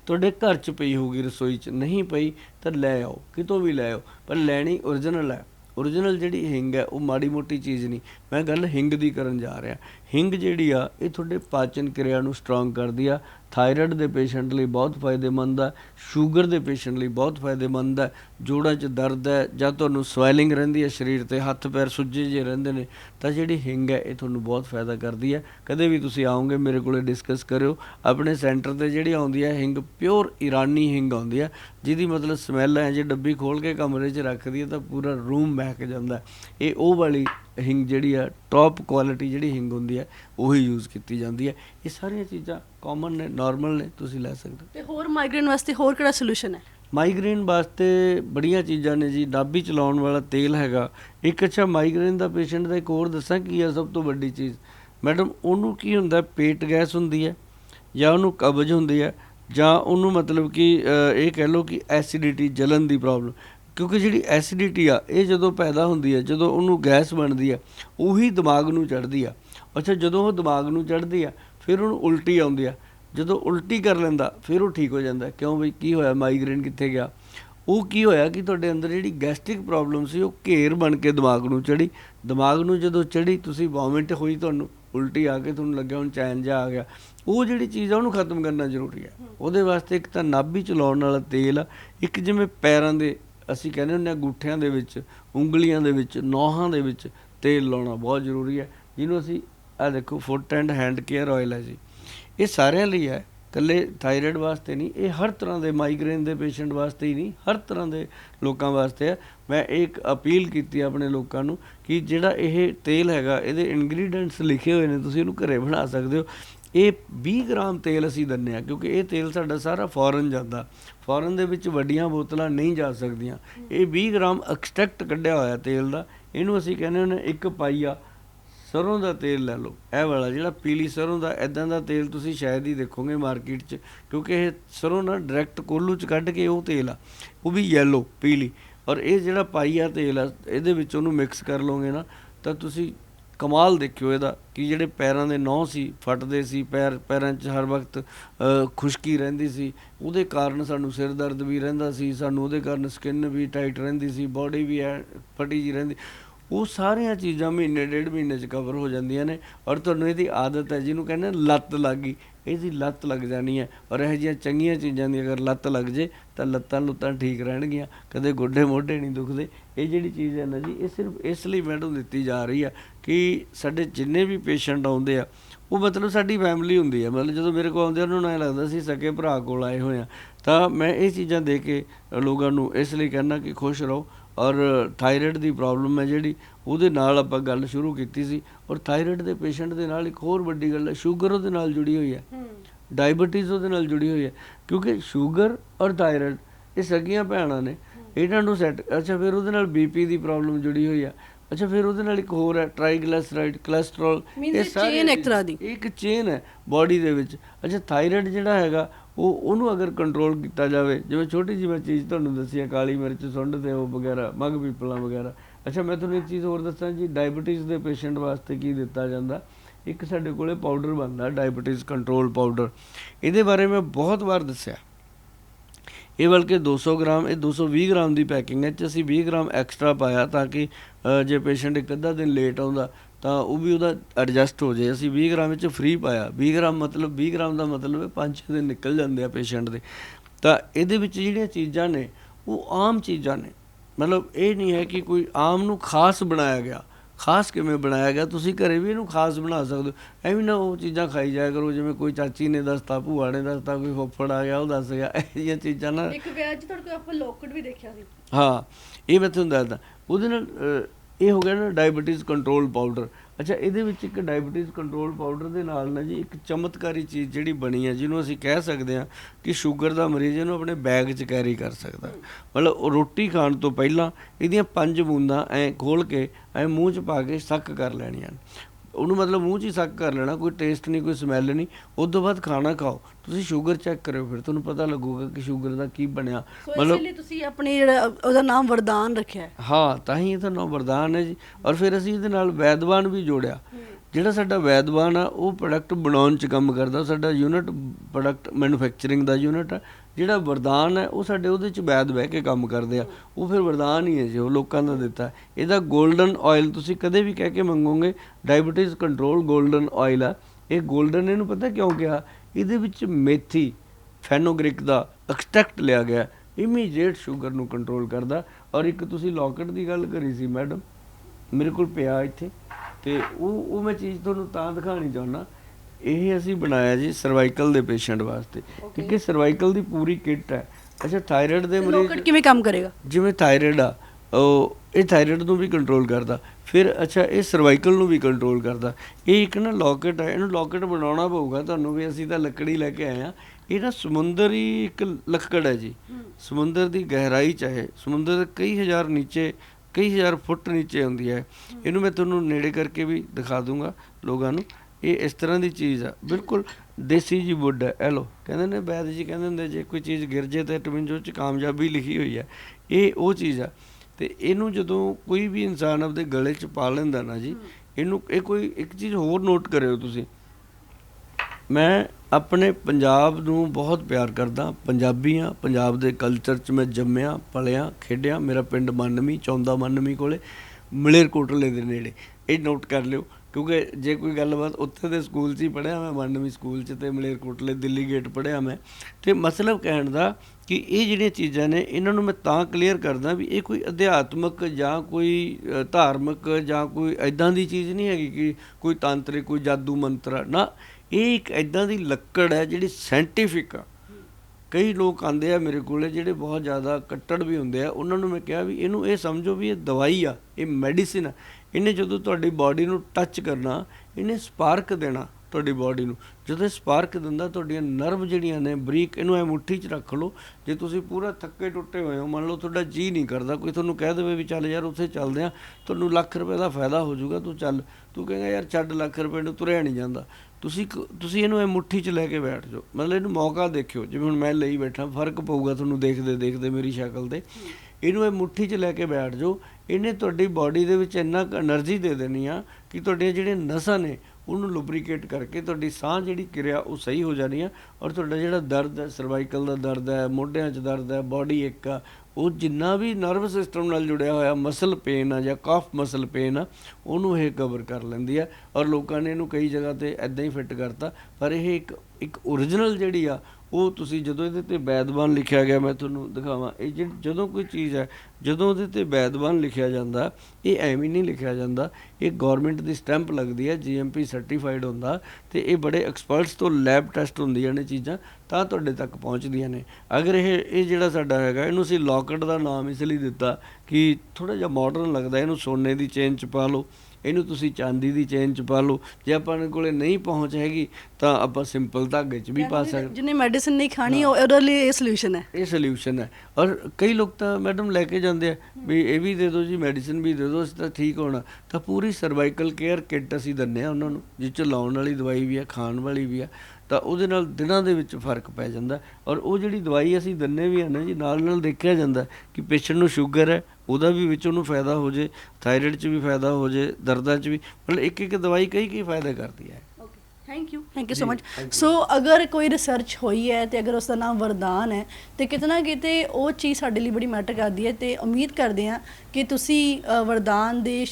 ਤੁਹਾਡੇ ਘਰ 'ਚ ਪਈ ਹੋਊਗੀ ਰਸੋਈ 'ਚ। ਨਹੀਂ ਪਈ ਤਾਂ ਲੈ ਆਓ। ਕਿਤੋਂ ਵੀ ਲੈ ਆਓ। ਪਰ ਲੈਣੀ origignal ਹੈ। origignal ਜਿਹੜੀ ਹਿੰਗ ਹੈ, ਉਹ ਮਾੜੀ ਮੋਟੀ ਚੀਜ਼ ਨਹੀਂ। ਮੈਂ ਗੱਲ ਹਿੰਗ ਦੀ ਕਰਨ ਜਾ ਰਿਹਾ। ਹਿੰਗ ਜਿਹੜੀ ਆ, ਇਹ ਤੁਹਾਡੇ ਪਾਚਨ ਕਿਰਿਆ ਨੂੰ ਸਟਰੋਂਗ ਕਰਦੀ ਆ। ਥਾਇਰਾਇਡ ਦੇ ਪੇਸ਼ੈਂਟ ਲਈ ਬਹੁਤ ਫਾਇਦੇਮੰਦ ਆ। ਸ਼ੂਗਰ ਦੇ ਪੇਸ਼ੈਂਟ ਲਈ ਬਹੁਤ ਫਾਇਦੇਮੰਦ ਹੈ ਜੋੜਾਂ 'ਚ ਦਰਦ ਹੈ ਜਾਂ ਤੁਹਾਨੂੰ ਸਵੈਲਿੰਗ ਰਹਿੰਦੀ ਹੈ ਸਰੀਰ ਤੇ, ਹੱਥ ਪੈਰ ਸੁੱਜੇ ਜੇ ਰਹਿੰਦੇ ਨੇ, ਤਾਂ ਜਿਹੜੀ ਹਿੰਗ ਹੈ ਇਹ ਤੁਹਾਨੂੰ ਬਹੁਤ ਫਾਇਦਾ ਕਰਦੀ ਹੈ ਕਦੇ ਵੀ ਤੁਸੀਂ ਆਓਗੇ, ਮੇਰੇ ਕੋਲੇ ਡਿਸਕਸ ਕਰਿਓ। ਆਪਣੇ ਸੈਂਟਰ ਤੇ ਜਿਹੜੀ ਆਉਂਦੀ ਹੈ ਹਿੰਗ ਪਿਓਰ ਈਰਾਨੀ ਹਿੰਗ ਆਉਂਦੀ ਹੈ ਜਿਹਦੀ ਮਤਲਬ ਸਮੈਲ ਹੈ ਜੇ ਡੱਬੀ ਖੋਲ ਕੇ ਕਮਰੇ 'ਚ ਰੱਖਦੀ ਹੈ ਤਾਂ ਪੂਰਾ ਰੂਮ ਮਹਿਕ ਜਾਂਦਾ। ਇਹ ਉਹ ਵਾਲੀ ਹਿੰਗ ਜਿਹੜੀ ਆ ਟੌਪ ਕੁਆਲਿਟੀ ਜਿਹੜੀ ਹਿੰਗ ਹੁੰਦੀ ਹੈ ਉਹੀ ਯੂਜ਼ ਕੀਤੀ ਜਾਂਦੀ ਹੈ ਇਹ ਸਾਰੀਆਂ ਚੀਜ਼ਾਂ ਕਾਮਨ ਨੇ ਨਾਰਮਲ ਨੇ ਤੁਸੀਂ ਲੈ ਸਕਦੇ ਤੇ ਹੋਰ ਮਾਈਗ੍ਰੇਨ ਵਾਸਤੇ ਹੋਰ ਕਿਹੜਾ ਸੋਲੂਸ਼ਨ ਹੈ? ਮਾਈਗ੍ਰੇਨ ਵਾਸਤੇ ਬੜੀਆਂ ਚੀਜ਼ਾਂ ਨੇ ਜੀ। ਨਾਭੀ ਚਲਾਉਣ ਵਾਲਾ ਤੇਲ ਹੈਗਾ। ਇੱਕ ਅੱਛਾ ਮਾਈਗ੍ਰੇਨ ਦਾ ਪੇਸ਼ੈਂਟ ਦਾ ਇੱਕ ਹੋਰ ਦੱਸਾਂ ਕੀ ਹੈ ਸਭ ਤੋਂ ਵੱਡੀ ਚੀਜ਼। ਮੈਡਮ ਉਹਨੂੰ ਕੀ ਹੁੰਦਾ ਪੇਟ ਗੈਸ ਹੁੰਦੀ ਹੈ ਜਾਂ ਉਹਨੂੰ ਕਬਜ਼ ਹੁੰਦੀ ਹੈ ਜਾਂ ਉਹਨੂੰ ਮਤਲਬ ਕਿ ਇਹ ਕਹਿ ਲਓ ਕਿ ਐਸਿਡਿਟੀ ਜਲਨ ਦੀ ਪ੍ਰੋਬਲਮ ਕਿਉਂਕਿ ਜਿਹੜੀ ਐਸਿਡਿਟੀ ਆ, ਇਹ ਜਦੋਂ ਪੈਦਾ ਹੁੰਦੀ ਹੈ ਜਦੋਂ ਉਹਨੂੰ ਗੈਸ ਬਣਦੀ ਆ, ਉਹੀ ਦਿਮਾਗ ਨੂੰ ਚੜ੍ਹਦੀ ਆ। ਅੱਛਾ, ਜਦੋਂ ਉਹ ਦਿਮਾਗ ਨੂੰ ਚੜ੍ਹਦੀ ਆ, ਫਿਰ ਉਹਨੂੰ ਉਲਟੀ ਆਉਂਦੀ ਆ। ਜਦੋਂ ਉਲਟੀ ਕਰ ਲੈਂਦਾ, ਫਿਰ ਉਹ ਠੀਕ ਹੋ ਜਾਂਦਾ। ਕਿਉਂ ਬਈ, ਕੀ ਹੋਇਆ? ਮਾਈਗ੍ਰੇਨ ਕਿੱਥੇ ਗਿਆ? ਉਹ ਕੀ ਹੋਇਆ ਕਿ ਤੁਹਾਡੇ ਅੰਦਰ ਜਿਹੜੀ ਗੈਸਟ੍ਰਿਕ ਪ੍ਰੋਬਲਮ ਸੀ, ਉਹ ਘੇਰ ਬਣ ਕੇ ਦਿਮਾਗ ਨੂੰ ਚੜੀ ਦਿਮਾਗ ਨੂੰ ਜਦੋਂ ਚੜੀ ਤੁਸੀਂ ਵੋਮਿਟ ਹੋਈ ਤੁਹਾਨੂੰ, ਉਲਟੀ ਆ ਕੇ ਤੁਹਾਨੂੰ ਲੱਗਿਆ, ਹੁਣ ਚੈਨ ਜਾ ਆ ਗਿਆ। ਉਹ ਜਿਹੜੀ ਚੀਜ਼ ਆ, ਉਹਨੂੰ ਖਤਮ ਕਰਨਾ ਜ਼ਰੂਰੀ ਹੈ ਉਹਦੇ ਵਾਸਤੇ ਇੱਕ ਤਾਂ ਨਾਭੀ ਚਲਾਉਣ ਵਾਲਾ ਤੇਲ ਆ, ਇੱਕ ਜਿਵੇਂ ਪੈਰਾਂ ਦੇ ਅਸੀਂ ਕਹਿੰਦੇ ਹੁੰਦੇ ਆ ਗੁੱਠਿਆਂ ਦੇ ਵਿੱਚ, ਉਂਗਲੀਆਂ ਦੇ ਵਿੱਚ, ਨੋਹਾਂ ਦੇ ਵਿੱਚ ਤੇਲ ਲਾਉਣਾ ਬਹੁਤ ਜ਼ਰੂਰੀ ਹੈ। ਜਿਹਨੂੰ ਅਸੀਂ ਆ ਦੇਖੋ foot and hand care oil ਹੈ ਜੀ। ਇਹ ਸਾਰਿਆਂ ਲਈ ਹੈ, ਇਕੱਲੇ ਥਾਇਰਾਇਡ ਵਾਸਤੇ ਨਹੀਂ, ਇਹ ਹਰ ਤਰ੍ਹਾਂ ਦੇ ਮਾਈਗ੍ਰੇਨ ਦੇ ਪੇਸ਼ੈਂਟ ਵਾਸਤੇ ਹੀ ਨਹੀਂ, ਹਰ ਤਰ੍ਹਾਂ ਦੇ ਲੋਕਾਂ ਵਾਸਤੇ ਹੈ। ਮੈਂ ਇੱਕ ਅਪੀਲ ਕੀਤੀ ਆਪਣੇ ਲੋਕਾਂ ਨੂੰ ਕਿ ਜਿਹੜਾ ਇਹ ਤੇਲ ਹੈਗਾ, ਇਹਦੇ ਇਨਗਰੀਡੀਐਂਟਸ ਲਿਖੇ ਹੋਏ ਨੇ, ਤੁਸੀਂ ਇਹਨੂੰ ਘਰੇ ਬਣਾ ਸਕਦੇ ਹੋ। ਇਹ 20 ਗ੍ਰਾਮ ਤੇਲ ਅਸੀਂ ਦਿੰਨੇ ਆ ਕਿਉਂਕਿ ਇਹ ਤੇਲ ਸਾਡਾ ਸਾਰਾ ਫੋਰਨ ਜਾਂਦਾ। ਫੋਰਨ ਦੇ ਵਿੱਚ ਵੱਡੀਆਂ ਬੋਤਲਾਂ ਨਹੀਂ ਜਾ ਸਕਦੀਆਂ। ਇਹ 20 ਗ੍ਰਾਮ ਐਕਸਟ੍ਰੈਕਟ ਕੱਢਿਆ ਹੋਇਆ ਤੇਲ ਦਾ। ਇਹਨੂੰ ਅਸੀਂ ਕਹਿੰਦੇ ਹੁੰਦੇ ਇੱਕ ਪਾਈਆ ਸਰੋਂ ਦਾ ਤੇਲ ਲੈ ਲਓ। ਇਹ ਵਾਲਾ ਜਿਹੜਾ ਪੀਲੀ ਸਰੋਂ ਦਾ ਐਦਾਂ ਦਾ ਤੇਲ ਤੁਸੀਂ ਸ਼ਾਇਦ ਹੀ ਦੇਖੋਗੇ ਮਾਰਕੀਟ 'ਚ, ਕਿਉਂਕਿ ਇਹ ਸਰੋਂ ਨਾ ਡਾਇਰੈਕਟ ਕੋਲੂ 'ਚ ਕੱਢ ਕੇ ਉਹ ਤੇਲ ਆ। ਉਹ ਵੀ ਯੈਲੋ ਪੀਲੀ। ਔਰ ਇਹ ਜਿਹੜਾ ਪਾਈਆ ਤੇਲ ਆ, ਇਹਦੇ ਵਿੱਚ ਉਹਨੂੰ ਮਿਕਸ ਕਰ ਲਓਗੇ ਨਾ, ਤਾਂ ਤੁਸੀਂ ਕਮਾਲ ਦੇਖਿਓ ਇਹਦਾ, ਕਿ ਜਿਹੜੇ ਪੈਰਾਂ ਦੇ ਨਹੁੰ ਸੀ, ਫਟਦੇ ਸੀ, ਪੈਰ, ਪੈਰਾਂ 'ਚ ਹਰ ਵਕਤ ਖੁਸ਼ਕੀ ਰਹਿੰਦੀ ਸੀ, ਉਹਦੇ ਕਾਰਨ ਸਾਨੂੰ ਸਿਰ ਦਰਦ ਵੀ ਰਹਿੰਦਾ ਸੀ, ਸਾਨੂੰ ਉਹਦੇ ਕਾਰਨ ਸਕਿਨ ਵੀ ਟਾਈਟ ਰਹਿੰਦੀ ਸੀ ਬਾਡੀ ਵੀ ਐ ਫਟੀ ਜੀ ਰਹਿੰਦੀ। ਉਹ ਸਾਰੀਆਂ ਚੀਜ਼ਾਂ ਮਹੀਨੇ, ਡੇਢ ਮਹੀਨੇ 'ਚ ਕਵਰ ਹੋ ਜਾਂਦੀਆਂ ਨੇ, ਔਰ ਤੁਹਾਨੂੰ ਇਹਦੀ ਆਦਤ ਹੈ, ਜਿਹਨੂੰ ਕਹਿੰਦੇ ਲੱਤ ਲੱਗ ਗਈ। ਇਹਦੀ ਲੱਤ ਲੱਗ ਜਾਣੀ ਹੈ, ਔਰ ਇਹ ਜਿਹੀਆਂ ਚੰਗੀਆਂ ਚੀਜ਼ਾਂ ਦੀ ਅਗਰ ਲੱਤ ਲੱਗ ਜੇ, ਤਾਂ ਲੱਤਾਂ ਲੁੱਤਾਂ ਠੀਕ ਰਹਿਣਗੀਆਂ, ਕਦੇ ਗੋਡੇ ਮੋਢੇ ਨਹੀਂ ਦੁਖਦੇ। ਇਹ ਜਿਹੜੀ ਚੀਜ਼ ਹੈ ਨਾ ਜੀ, ਇਹ ਸਿਰਫ ਇਸ ਲਈ ਮੈਡਮ ਦਿੱਤੀ ਜਾ ਰਹੀ ਹੈ ਕਿ ਸਾਡੇ ਜਿੰਨੇ ਵੀ ਪੇਸ਼ੈਂਟ ਆਉਂਦੇ ਆ ਉਹ ਮਤਲਬ ਸਾਡੀ ਫੈਮਿਲੀ ਹੁੰਦੀ ਹੈ ਮਤਲਬ ਜਦੋਂ ਮੇਰੇ ਕੋਲ ਆਉਂਦੇ ਆ, ਉਹਨਾਂ ਨੂੰ ਐਂ ਲੱਗਦਾ ਸੀ ਸਕੇ ਭਰਾ ਕੋਲ ਆਏ ਹੋਏ ਆ। ਤਾਂ ਮੈਂ ਇਹ ਚੀਜ਼ਾਂ ਦੇ ਕੇ ਲੋਕਾਂ ਨੂੰ ਇਸ ਲਈ ਕਹਿਣਾ ਕਿ ਖੁਸ਼ ਰਹੋ ਔਰ ਥਾਇਰਾਇਡ ਦੀ ਪ੍ਰੋਬਲਮ ਹੈ ਜਿਹੜੀ ਉਹਦੇ ਨਾਲ ਆਪਾਂ ਗੱਲ ਸ਼ੁਰੂ ਕੀਤੀ ਸੀ ਔਰ ਥਾਇਰਾਇਡ ਦੇ ਪੇਸ਼ੈਂਟ ਦੇ ਨਾਲ ਇੱਕ ਹੋਰ ਵੱਡੀ ਗੱਲ ਹੈ ਸ਼ੂਗਰ ਉਹਦੇ ਨਾਲ ਜੁੜੀ ਹੋਈ ਹੈ। ਡਾਇਬੀਟੀਜ਼ ਉਹਦੇ ਨਾਲ ਜੁੜੀ ਹੋਈ ਹੈ। ਕਿਉਂਕਿ ਸ਼ੂਗਰ ਔਰ ਥਾਇਰਾਇਡ ਇਹ ਸਗੀਆਂ ਭੈਣਾਂ ਨੇ ਇਹਨਾਂ ਨੂੰ ਸੈੱਟ ਅੱਛਾ ਫਿਰ ਉਹਦੇ ਨਾਲ ਬੀਪੀ ਦੀ ਪ੍ਰੋਬਲਮ ਜੁੜੀ ਹੋਈ ਹੈ ਅੱਛਾ ਫਿਰ ਉਹਦੇ ਨਾਲ ਇੱਕ ਹੋਰ ਹੈ ਟ੍ਰਾਈਗਲਿਸਰਾਈਡ ਕੋਲੇਸਟ੍ਰੋਲ ਇਹ chain ਹੈ ਇੱਕ ਤਰ੍ਹਾਂ ਦੀ। ਇੱਕ ਚੇਨ ਹੈ ਬਾਡੀ ਦੇ ਵਿੱਚ। ਅੱਛਾ ਥਾਇਰਾਇਡ ਜਿਹੜਾ ਹੈਗਾ ਉਹ ਉਹਨੂੰ ਅਗਰ ਕੰਟਰੋਲ ਕੀਤਾ ਜਾਵੇ ਜਿਵੇਂ ਛੋਟੀ ਜਿਹੀ ਮੈਂ ਚੀਜ਼ ਤੁਹਾਨੂੰ ਦੱਸੀ ਹੈ ਕਾਲੀ ਮਿਰਚ ਸੁੰਡ ਤੇ ਉਹ ਵਗੈਰਾ ਮਗ ਪੀਪਲਾਂ ਵਗੈਰਾ। ਅੱਛਾ ਮੈਂ ਤੁਹਾਨੂੰ ਇੱਕ ਚੀਜ਼ ਹੋਰ ਦੱਸਾਂ ਜੀ ਡਾਇਬੀਟੀਜ਼ ਦੇ ਪੇਸ਼ੈਂਟ ਵਾਸਤੇ ਕੀ ਦਿੱਤਾ ਜਾਂਦਾ? ਇੱਕ ਸਾਡੇ ਕੋਲੇ ਪਾਊਡਰ ਬਣਦਾ ਡਾਇਬੀਟੀਜ਼ ਕੰਟਰੋਲ ਪਾਊਡਰ ਇਹਦੇ ਬਾਰੇ ਮੈਂ ਬਹੁਤ ਵਾਰ ਦੱਸਿਆ। ਇਹ ਬਲਕਿ 200 ਗ੍ਰਾਮ ਇਹ 220 ਗ੍ਰਾਮ ਦੀ ਪੈਕਿੰਗ ਹੈ ਚ ਅਸੀਂ 20 ਗ੍ਰਾਮ ਐਕਸਟਰਾ ਪਾਇਆ ਤਾਂ ਕਿ ਜੇ ਪੇਸ਼ੈਂਟ ਇੱਕ ਅੱਧਾ ਦਿਨ ਲੇਟ ਆਉਂਦਾ ਤਾਂ ਉਹ ਵੀ ਉਹਦਾ ਐਡਜਸਟ ਹੋ ਜਾਏ। ਅਸੀਂ 20 ਗ੍ਰਾਮ ਵਿੱਚ ਫ੍ਰੀ ਪਾਇਆ। 20 ਗ੍ਰਾਮ ਮਤਲਬ 20 ਗ੍ਰਾਮ ਦਾ ਮਤਲਬ ਹੈ 5-6 ਦਿਨ ਨਿਕਲ ਜਾਂਦੇ ਆ ਪੇਸ਼ੈਂਟ ਦੇ। ਤਾਂ ਇਹਦੇ ਵਿੱਚ ਜਿਹੜੀਆਂ ਚੀਜ਼ਾਂ ਨੇ ਉਹ ਆਮ ਚੀਜ਼ਾਂ ਨੇ। ਮਤਲਬ ਇਹ ਨਹੀਂ ਹੈ ਕਿ ਕੋਈ ਆਮ ਨੂੰ ਖਾਸ ਬਣਾਇਆ ਗਿਆ। ਖਾਸ ਕਿਵੇਂ ਬਣਾਇਆ ਗਿਆ? ਤੁਸੀਂ ਘਰੇ ਵੀ ਇਹਨੂੰ ਖਾਸ ਬਣਾ ਸਕਦੇ ਹੋ। ਐਵੇਂ ਨਾ ਉਹ ਚੀਜ਼ਾਂ ਖਾਈ ਜਾਇਆ ਕਰੋ ਜਿਵੇਂ ਕੋਈ ਚਾਚੀ ਨੇ ਦੱਸਤਾ ਭੂਆ ਨੇ ਦੱਸਤਾ ਕੋਈ ਫੁੱਫੜ ਆ ਗਿਆ ਉਹ ਦੱਸ ਗਿਆ। ਇਹ ਚੀਜ਼ਾਂ ਨਾ ਇੱਕ ਵਿਆਹ 'ਚ ਤੁਹਾਡੇ ਕੋਲ ਆਪਾਂ ਲੋਕਟ ਵੀ ਦੇਖਿਆ ਸੀ। ਹਾਂ। ਇਹ ਮੈਂ ਤੁਹਾਨੂੰ ਦੱਸਦਾ, ਉਹਦੇ ਨਾਲ ਇਹ ਹੋ ਗਿਆ ਨਾ ਡਾਇਬੀਟੀਜ਼ ਕੰਟਰੋਲ ਪਾਊਡਰ ਅੱਛਾ, ਇਹਦੇ ਵਿੱਚ ਇੱਕ ਡਾਇਬੀਟੀਜ਼ ਕੰਟਰੋਲ ਪਾਊਡਰ ਦੇ ਨਾਲ ਨਾ ਜੀ, ਇੱਕ ਚਮਤਕਾਰੀ ਚੀਜ਼ ਜਿਹੜੀ ਬਣੀ ਹੈ ਜਿਹਨੂੰ ਅਸੀਂ ਕਹਿ ਸਕਦੇ ਹਾਂ ਕਿ ਸ਼ੂਗਰ ਦਾ ਮਰੀਜ਼ ਇਹਨੂੰ ਆਪਣੇ ਬੈਗ 'ਚ ਕੈਰੀ ਕਰ ਸਕਦਾ। ਮਤਲਬ ਰੋਟੀ ਖਾਣ ਤੋਂ ਪਹਿਲਾਂ ਇਹਦੀਆਂ ਪੰਜ ਬੂੰਦਾਂ ਐ ਖੋਲ ਕੇ, ਐ ਮੂੰਹ 'ਚ ਪਾ ਕੇ ਸੱਕ ਕਰ ਲੈਣੀਆਂ ਉਹਨੂੰ ਮਤਲਬ ਮੂੰਹ 'ਚ ਹੀ ਸੱਕ ਕਰ ਲੈਣਾ ਕੋਈ ਟੇਸਟ ਨਹੀਂ ਕੋਈ ਸਮੈਲ ਨਹੀਂ। ਉਸ ਤੋਂ ਬਾਅਦ ਖਾਣਾ ਖਾਓ। ਤੁਸੀਂ ਸ਼ੂਗਰ ਚੈੱਕ ਕਰਿਓ ਫਿਰ ਤੁਹਾਨੂੰ ਪਤਾ ਲੱਗੂਗਾ ਕਿ ਸ਼ੂਗਰ ਦਾ ਕੀ ਬਣਿਆ। ਸੋ ਇਸੇ ਲਈ ਤੁਸੀਂ ਆਪਣੇ ਜਿਹੜਾ ਉਹਦਾ ਨਾਮ ਵਰਦਾਨ ਰੱਖਿਆ ਹੈ। ਹਾਂ ਤਾਂ ਹੀ ਇਹਦਾ ਨਾਮ ਵਰਦਾਨ ਹੈ ਜੀ। ਔਰ ਫਿਰ ਅਸੀਂ ਇਹਦੇ ਨਾਲ ਵੈਦਵਾਨ ਵੀ ਜੋੜਿਆ। ਜਿਹੜਾ ਸਾਡਾ ਵੈਦਵਾਨ ਆ, ਉਹ ਪ੍ਰੋਡਕਟ ਬਣਾਉਣ 'ਚ ਕੰਮ ਕਰਦਾ, ਸਾਡਾ ਯੂਨਿਟ ਪ੍ਰੋਡਕਟ ਮੈਨੂਫੈਕਚਰਿੰਗ ਦਾ ਯੂਨਿਟ ਆ, ਜਿਹੜਾ ਵਰਦਾਨ ਹੈ, ਉਹ ਸਾਡੇ ਉਹਦੇ 'ਚ ਵੈਦ ਬਹਿ ਕੇ ਕੰਮ ਕਰਦੇ ਆ। ਉਹ ਫਿਰ ਵਰਦਾਨ ਹੀ ਹੈ ਜੋ ਲੋਕਾਂ ਦਾ ਦਿੱਤਾ। ਇਹਦਾ 골ਡਨ ਆਇਲ ਤੁਸੀਂ ਕਦੇ ਵੀ ਕਹਿ ਕੇ ਮੰਗੋਗੇ ਡਾਇਬੀਟਿਸ ਕੰਟਰੋਲ 골ਡਨ ਆਇਲ ਆ। ਇਹ 골ਡਨ ਇਹਨੂੰ ਪਤਾ ਕਿਉਂ ਕਿਹਾ? ਇਹਦੇ ਵਿੱਚ ਮੇਥੀ ਫੈਨੋਗ੍ਰਿਕ ਦਾ ਐਕਸਟ੍ਰੈਕਟ ਲਿਆ ਗਿਆ। ਇਮੀਡੀਏਟ ਸ਼ੂਗਰ ਨੂੰ ਕੰਟਰੋਲ ਕਰਦਾ। ਔਰ ਇੱਕ ਤੁਸੀਂ ਲੌਕਟ ਦੀ ਗੱਲ ਕਰੀ ਸੀ ਮੈਡਮ ਮੇਰੇ ਕੋਲ ਪਿਆ ਇੱਥੇ। ਤੇ ਉਹ ਉਹ ਮੈਂ ਚੀਜ਼ ਤੁਹਾਨੂੰ ਤਾਂ ਦਿਖਾਣੀ ਚਾਹੁੰਦਾ ਇਹ ਅਸੀਂ ਬਣਾਇਆ ਜੀ ਸਰਵਾਈਕਲ ਦੇ ਪੇਸ਼ੈਂਟ ਵਾਸਤੇ। ਕਿਉਂਕਿ ਸਰਵਾਈਕਲ ਦੀ ਪੂਰੀ ਕਿੱਟ ਹੈ। ਅੱਛਾ ਥਾਇਰਾਇਡ ਦੇ ਮਰੀਜ਼ ਲੋਕਟ ਕਿਵੇਂ ਕੰਮ ਕਰੇਗਾ? ਜਿਵੇਂ ਥਾਇਰਾਇਡ ਆ ਉਹ ਇਹ ਥਾਇਰਾਇਡ ਨੂੰ ਵੀ ਕੰਟਰੋਲ ਕਰਦਾ। ਫਿਰ ਅੱਛਾ ਇਹ ਸਰਵਾਈਕਲ ਨੂੰ ਵੀ ਕੰਟਰੋਲ ਕਰਦਾ। ਇਹ ਇੱਕ ਨਾ ਲੋਕਟ ਹੈ ਇਹਨੂੰ ਲੋਕਟ ਬਣਾਉਣਾ ਪਊਗਾ ਤੁਹਾਨੂੰ ਵੀ ਅਸੀਂ ਤਾਂ ਲੱਕੜੀ ਲੈ ਕੇ ਆਏ ਆ ਇਹ ਨਾ ਸਮੁੰਦਰੀ ਇੱਕ ਲੱਕੜ ਹੈ ਜੀ। ਸਮੁੰਦਰ ਦੀ ਗਹਿਰਾਈ ਚ ਹੈ। ਸਮੁੰਦਰ ਦੇ ਕਈ ਹਜ਼ਾਰ ਨੀਚੇ ਕਈ ਹਜ਼ਾਰ ਫੁੱਟ ਨੀਚੇ ਹੁੰਦੀ ਹੈ। ਇਹਨੂੰ ਮੈਂ ਤੁਹਾਨੂੰ ਨੇੜੇ ਕਰਕੇ ਵੀ ਦਿਖਾ ਦੂੰਗਾ ਲੋਕਾਂ ਨੂੰ। ਇਹ ਇਸ ਤਰ੍ਹਾਂ ਦੀ ਚੀਜ਼ ਆ। ਬਿਲਕੁਲ ਦੇਸੀ ਜੀ ਵੁੱਡ ਹੈ। ਇਹ ਲੋ ਕਹਿੰਦੇ ਨੇ, ਵੈਦ ਜੀ ਕਹਿੰਦੇ ਹੁੰਦੇ, ਜੇ ਕੋਈ ਚੀਜ਼ ਗਿਰ ਜੇ ਤੇ ਟਵਿੰਜੋ ਚ ਕਾਮਯਾਬੀ ਲਿਖੀ ਹੋਈ ਹੈ। ਇਹ ਉਹ ਚੀਜ਼ ਆ। ਤੇ ਇਹਨੂੰ ਜਦੋਂ ਕੋਈ ਵੀ ਇਨਸਾਨ ਆਪਦੇ ਗਲੇ 'ਚ ਪਾ ਲੈਂਦਾ ਨਾ ਜੀ, ਇਹਨੂੰ, ਇਹ ਕੋਈ ਇੱਕ ਚੀਜ਼ ਹੋਰ ਨੋਟ ਕਰਿਓ ਤੁਸੀਂ। ਮੈਂ ਆਪਣੇ ਪੰਜਾਬ ਨੂੰ ਬਹੁਤ ਪਿਆਰ ਕਰਦਾ ਪੰਜਾਬੀ ਹਾਂ ਪੰਜਾਬ ਦੇ ਕਲਚਰ 'ਚ ਮੈਂ ਜੰਮਿਆ ਪਲਿਆ ਖੇਡਿਆ, ਮੇਰਾ ਪਿੰਡ ਮੰਨਮੀ, ਚੌਂਦਾ ਮੰਨਮੀ ਕੋਲੇ, ਮਲੇਰਕੋਟਲੇ ਦੇ ਨੇੜੇ। ਇਹ ਨੋਟ ਕਰ ਲਿਓ, ਕਿਉਂਕਿ ਜੇ ਕੋਈ ਗੱਲਬਾਤ ਉੱਥੇ ਦੇ ਸਕੂਲ 'ਚ ਹੀ ਪੜ੍ਹਿਆ ਮੈਂ, ਮੰਨਮੀ ਸਕੂਲ 'ਚ ਤੇ ਮਲੇਰਕੋਟਲੇ, ਦਿੱਲੀ ਗੇਟ ਪੜ੍ਹਿਆ ਮੈਂ, ਤੇ ਮਤਲਬ ਕਹਿਣ ਦਾ ਕਿ ਇਹ ਜਿਹੜੀਆਂ ਚੀਜ਼ਾਂ ਨੇ, ਇਹਨਾਂ ਨੂੰ ਮੈਂ ਤਾਂ ਕਲੀਅਰ ਕਰਦਾ ਵੀ ਇਹ ਕੋਈ ਅਧਿਆਤਮਕ ਜਾਂ ਕੋਈ ਧਾਰਮਿਕ ਜਾਂ ਕੋਈ ਐਦਾਂ ਦੀ ਚੀਜ਼ ਨਹੀਂ ਹੈਗੀ ਕਿ ਕੋਈ ਤਾਂਤਰਿਕ, ਕੋਈ ਜਾਦੂ ਮੰਤਰ ਨਾ ਇਹ ਇੱਕ ਐਦਾਂ ਦੀ ਲੱਕੜ ਹੈ ਜਿਹੜੀ ਸਾਇੰਟੀਫਿਕ ਆ। ਕਈ ਲੋਕ ਆਂਦੇ ਆ ਮੇਰੇ ਕੋਲੇ ਜਿਹੜੇ ਬਹੁਤ ਜ਼ਿਆਦਾ ਕੱਟੜ ਵੀ ਹੁੰਦੇ ਆ, ਉਹਨਾਂ ਨੂੰ ਮੈਂ ਕਿਹਾ ਵੀ ਇਹਨੂੰ ਇਹ ਸਮਝੋ ਵੀ ਇਹ ਦਵਾਈ ਆ, ਇਹ ਮੈਡੀਸਿਨ ਆ। ਇਹਨੇ ਜਦੋਂ ਤੁਹਾਡੀ ਬਾਡੀ ਨੂੰ ਟੱਚ ਕਰਨਾ, ਇਹਨੇ ਸਪਾਰਕ ਦੇਣਾ ਤੁਹਾਡੀ ਬਾਡੀ ਨੂੰ। ਜਦੋਂ ਸਪਾਰਕ ਦਿੰਦਾ, ਤੁਹਾਡੀਆਂ ਨਰਵ ਜਿਹੜੀਆਂ ਨੇ, ਬਰੀਕ, ਇਹਨੂੰ ਐ ਮੁੱਠੀ 'ਚ ਰੱਖ ਲਓ। ਜੇ ਤੁਸੀਂ ਪੂਰਾ ਥੱਕੇ ਟੁੱਟੇ ਹੋਏ ਹੋ, ਮੰਨ ਲਓ ਤੁਹਾਡਾ ਜੀ ਨਹੀਂ ਕਰਦਾ, ਕੋਈ ਤੁਹਾਨੂੰ ਕਹਿ ਦੇਵੇ ਵੀ ਚੱਲ ਯਾਰ ਉੱਥੇ ਚੱਲਦੇ ਆ, ਤੁਹਾਨੂੰ ਲੱਖ ਰੁਪਏ ਦਾ ਫਾਇਦਾ ਹੋ ਜਾਊਗਾ, ਤੂੰ ਚੱਲ। ਤੂੰ ਕਹੇਗਾ ਯਾਰ, ਛੱਡ, ਲੱਖ ਰੁਪਏ ਨੂੰ ਤੁਰਿਆ ਨਹੀਂ ਜਾਂਦਾ। ਤੁਸੀਂ ਤੁਸੀਂ ਇਹਨੂੰ ਇਹ ਮੁਠੀ 'ਚ ਲੈ ਕੇ ਬੈਠ ਜਾਓ। ਮਤਲਬ ਇਹਨੂੰ ਮੌਕਾ ਦੇਖਿਓ। ਜਿਵੇਂ ਹੁਣ ਮੈਂ ਲਈ ਬੈਠਾ, ਫ਼ਰਕ ਪਊਗਾ ਤੁਹਾਨੂੰ ਦੇਖਦੇ ਦੇਖਦੇ ਮੇਰੀ ਸ਼ਕਲ ਤੇ। ਇਹਨੂੰ ਇਹ ਮੁਠੀ 'ਚ ਲੈ ਕੇ ਬੈਠ ਜਾਓ। ਇਹਨੇ ਤੁਹਾਡੀ ਬਾਡੀ ਦੇ ਵਿੱਚ ਇੰਨਾ ਕੁ એનર્ਜੀ ਦੇ ਦੇਣੀ ਆ ਕਿ ਤੁਹਾਡੇ ਜਿਹੜੇ ਨਸਾਂ ਨੇ, ਉਹਨੂੰ ਲੁਬਰੀਕੇਟ ਕਰਕੇ ਤੁਹਾਡੀ ਸਾਹ ਜਿਹੜੀ ਕਿਰਿਆ, ਉਹ ਸਹੀ ਹੋ ਜਾਣੀ ਆ। ਔਰ ਤੁਹਾਡਾ ਜਿਹੜਾ ਦਰਦ ਹੈ ਸਰਵਾਈਕਲ ਦਾ ਦਰਦ ਹੈ, ਮੋਢਿਆਂ 'ਚ ਦਰਦ ਹੈ ਬਾਡੀ ਇੱਕ ਉਹ ਜਿੰਨਾ ਵੀ ਨਰਵ ਸਿਸਟਮ ਨਾਲ ਜੁੜਿਆ ਹੋਇਆ ਮਸਲ ਪੇਨ ਆ ਜਾਂ ਕਾਫ ਮਸਲ ਪੇਨ ਆ, ਉਹਨੂੰ ਇਹ ਕਵਰ ਕਰ ਲੈਂਦੀ ਆ। ਔਰ ਲੋਕਾਂ ਨੇ ਇਹਨੂੰ ਕਈ ਜਗ੍ਹਾ ਤੇ ਐਦਾਂ ਹੀ ਫਿੱਟ ਕਰਤਾ। ਪਰ ਇਹ ਇੱਕ ਇੱਕ ਓਰੀਜਨਲ ਜਿਹੜੀ ਆ ਉਹ ਤੁਸੀਂ ਜਦੋਂ ਇਹਦੇ ਤੇ ਬੈਦਬਾਨ ਲਿਖਿਆ ਗਿਆ, ਮੈਂ ਤੁਹਾਨੂੰ ਦਿਖਾਵਾਂ। ਇਹ ਜਿਹੜੀ ਜਦੋਂ ਕੋਈ ਚੀਜ਼ ਹੈ, ਜਦੋਂ ਉਹਦੇ ਤੇ ਬੈਦਬਾਨ ਲਿਖਿਆ ਜਾਂਦਾ, ਇਹ ਐਵੇਂ ਨਹੀਂ ਲਿਖਿਆ ਜਾਂਦਾ। ਇਹ ਗਵਰਨਮੈਂਟ ਦੀ ਸਟੈਂਪ ਲੱਗਦੀ ਹੈ ਜੀਐਮਪੀ ਸਰਟੀਫਾਈਡ ਹੁੰਦਾ ਤੇ ਇਹ ਬੜੇ ਐਕਸਪਰਟਸ ਤੋਂ ਲੈਬ ਟੈਸਟ ਹੁੰਦੀਆਂ ਨੇ ਚੀਜ਼ਾਂ, ਤਾਂ ਤੁਹਾਡੇ ਤੱਕ ਪਹੁੰਚਦੀਆਂ ਨੇ। ਅਗਰ ਇਹ ਇਹ ਜਿਹੜਾ ਸਾਡਾ ਹੈਗਾ, ਇਹਨੂੰ ਅਸੀਂ ਲੌਕਟ ਦਾ ਨਾਮ ਇਸ ਲਈ ਦਿੱਤਾ ਕਿ ਥੋੜਾ ਜਿਹਾ ਮਾਡਰਨ ਲੱਗਦਾ, ਇਹਨੂੰ ਸੋਨੇ ਦੀ ਚੇਨ ਚ ਪਾ ਲਓ। ਇਹਨੂੰ ਤੁਸੀਂ ਚਾਂਦੀ ਦੀ ਚੇਨ ਚ ਪਾ ਲਓ। ਜੇ ਆਪਾਂ ਕੋਲੇ ਨਹੀਂ ਪਹੁੰਚ ਹੈਗੀ ਤਾਂ ਆਪਾਂ ਸਿੰਪਲ ਧਾਗੇ ਚ ਵੀ ਪਾ ਸਕਦੇ। ਜਿਹਨੇ ਮੈਡੀਸਿਨ ਨਹੀਂ ਖਾਣੀ ਉਹ- ਉਹਦੇ ਲਈ ਇਹ ਸੋਲੂਸ਼ਨ ਹੈ। ਇਹ ਸੋਲੂਸ਼ਨ ਹੈ। ਔਰ ਕਈ ਲੋਕ ਤਾਂ ਮੈਡਮ ਲੈ ਕੇ ਜਾਂਦੇ ਆ ਵੀ ਇਹ ਵੀ ਦੇ ਦਿਓ ਜੀ ਮੈਡੀਸਿਨ ਵੀ ਦੇ ਦਿਓ ਅਸੀਂ ਤਾਂ ਠੀਕ ਹੋਣਾ। ਤਾਂ ਪੂਰੀ ਸਰਵਾਈਕਲ ਕੇਅਰ ਕਿੱਟ ਅਸੀਂ ਦਿੰਨੇ ਆ ਉਹਨਾਂ ਨੂੰ ਜਿਸ ਚ ਲਾਉਣ ਵਾਲੀ ਦਵਾਈ ਵੀ ਆ ਖਾਣ ਵਾਲੀ ਵੀ ਆ। ਤਾਂ ਉਹਦੇ ਨਾਲ ਦਿਨਾਂ ਦੇ ਵਿੱਚ ਫ਼ਰਕ ਪੈ ਜਾਂਦਾ ਔਰ ਉਹ ਜਿਹੜੀ ਦਵਾਈ ਅਸੀਂ ਦਿੰਨੇ ਵੀ ਆ ਨਾ ਜੀ ਨਾਲ ਨਾਲ ਦੇਖਿਆ ਜਾਂਦਾ ਕਿ ਪੇਸ਼ੈਂਟ ਨੂੰ ਸ਼ੂਗਰ ਹੈ ਉਹਦਾ ਵੀ ਵਿੱਚ ਉਹਨੂੰ ਫਾਇਦਾ ਹੋ ਜੇ ਥਾਇਰਾਇਡ 'ਚ ਵੀ ਫਾਇਦਾ ਹੋ ਜੇ ਦਰਦਾਂ 'ਚ ਵੀ ਮਤਲਬ ਇੱਕ ਇੱਕ ਦਵਾਈ ਕਈ ਕਈ ਫਾਇਦਾ ਕਰਦੀ ਹੈ। Thank you. Thank you so much. So ਅਗਰ ਕੋਈ ਰਿਸਰਚ ਹੋਈ ਹੈ ਤੇ ਅਗਰ ਉਸ ਦਾ ਨਾਮ ਵਰਦਾਨ ਹੈ ਤੇ ਕਿਤੇ ਨਾ ਕਿਤੇ ਉਹ ਚੀਜ਼ ਸਾਡੇ ਲਈ ਬੜੀ ਮੈਟਰ ਕਰਦੀ ਹੈ ਤੇ ਉਮੀਦ ਕਰਦੇ ਹਾਂ ਕਿ ਤੁਸੀਂ ਵਰਦਾਨ ਦੇ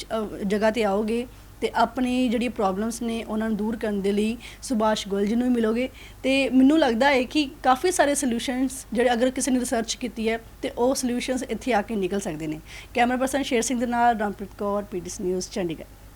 ਜਗ੍ਹਾ ਤੇ ਆਓਗੇ। ਤੇ ਆਪਣੀ ਜਿਹੜੀ ਪ੍ਰੋਬਲਮਸ ਨੇ ਉਹਨਾਂ ਨੂੰ ਦੂਰ ਕਰਨ ਦੇ ਲਈ ਸੁਭਾਸ਼ ਗੋਇਲ ਜੀ ਨੂੰ ਵੀ ਮਿਲੋਗੇ। ਤੇ ਮੈਨੂੰ ਲੱਗਦਾ ਹੈ ਕਿ ਕਾਫੀ ਸਾਰੇ ਸੋਲੂਸ਼ਨਸ ਜਿਹੜੇ ਅਗਰ ਕਿਸੇ ਨੇ ਰਿਸਰਚ ਕੀਤੀ ਹੈ, ਤੇ ਉਹ ਸੋਲੂਸ਼ਨਸ ਇੱਥੇ ਆ ਕੇ ਨਿਕਲ ਸਕਦੇ ਨੇ। ਕੈਮਰਾ ਪਰਸਨ ਸ਼ੇਰ ਸਿੰਘ ਦੇ ਨਾਲ ਰਾਮਪ੍ਰੀਤ ਕੌਰ ਪੀਡੀਐਸ ਨਿਊਜ਼ ਚੰਡੀਗੜ੍ਹ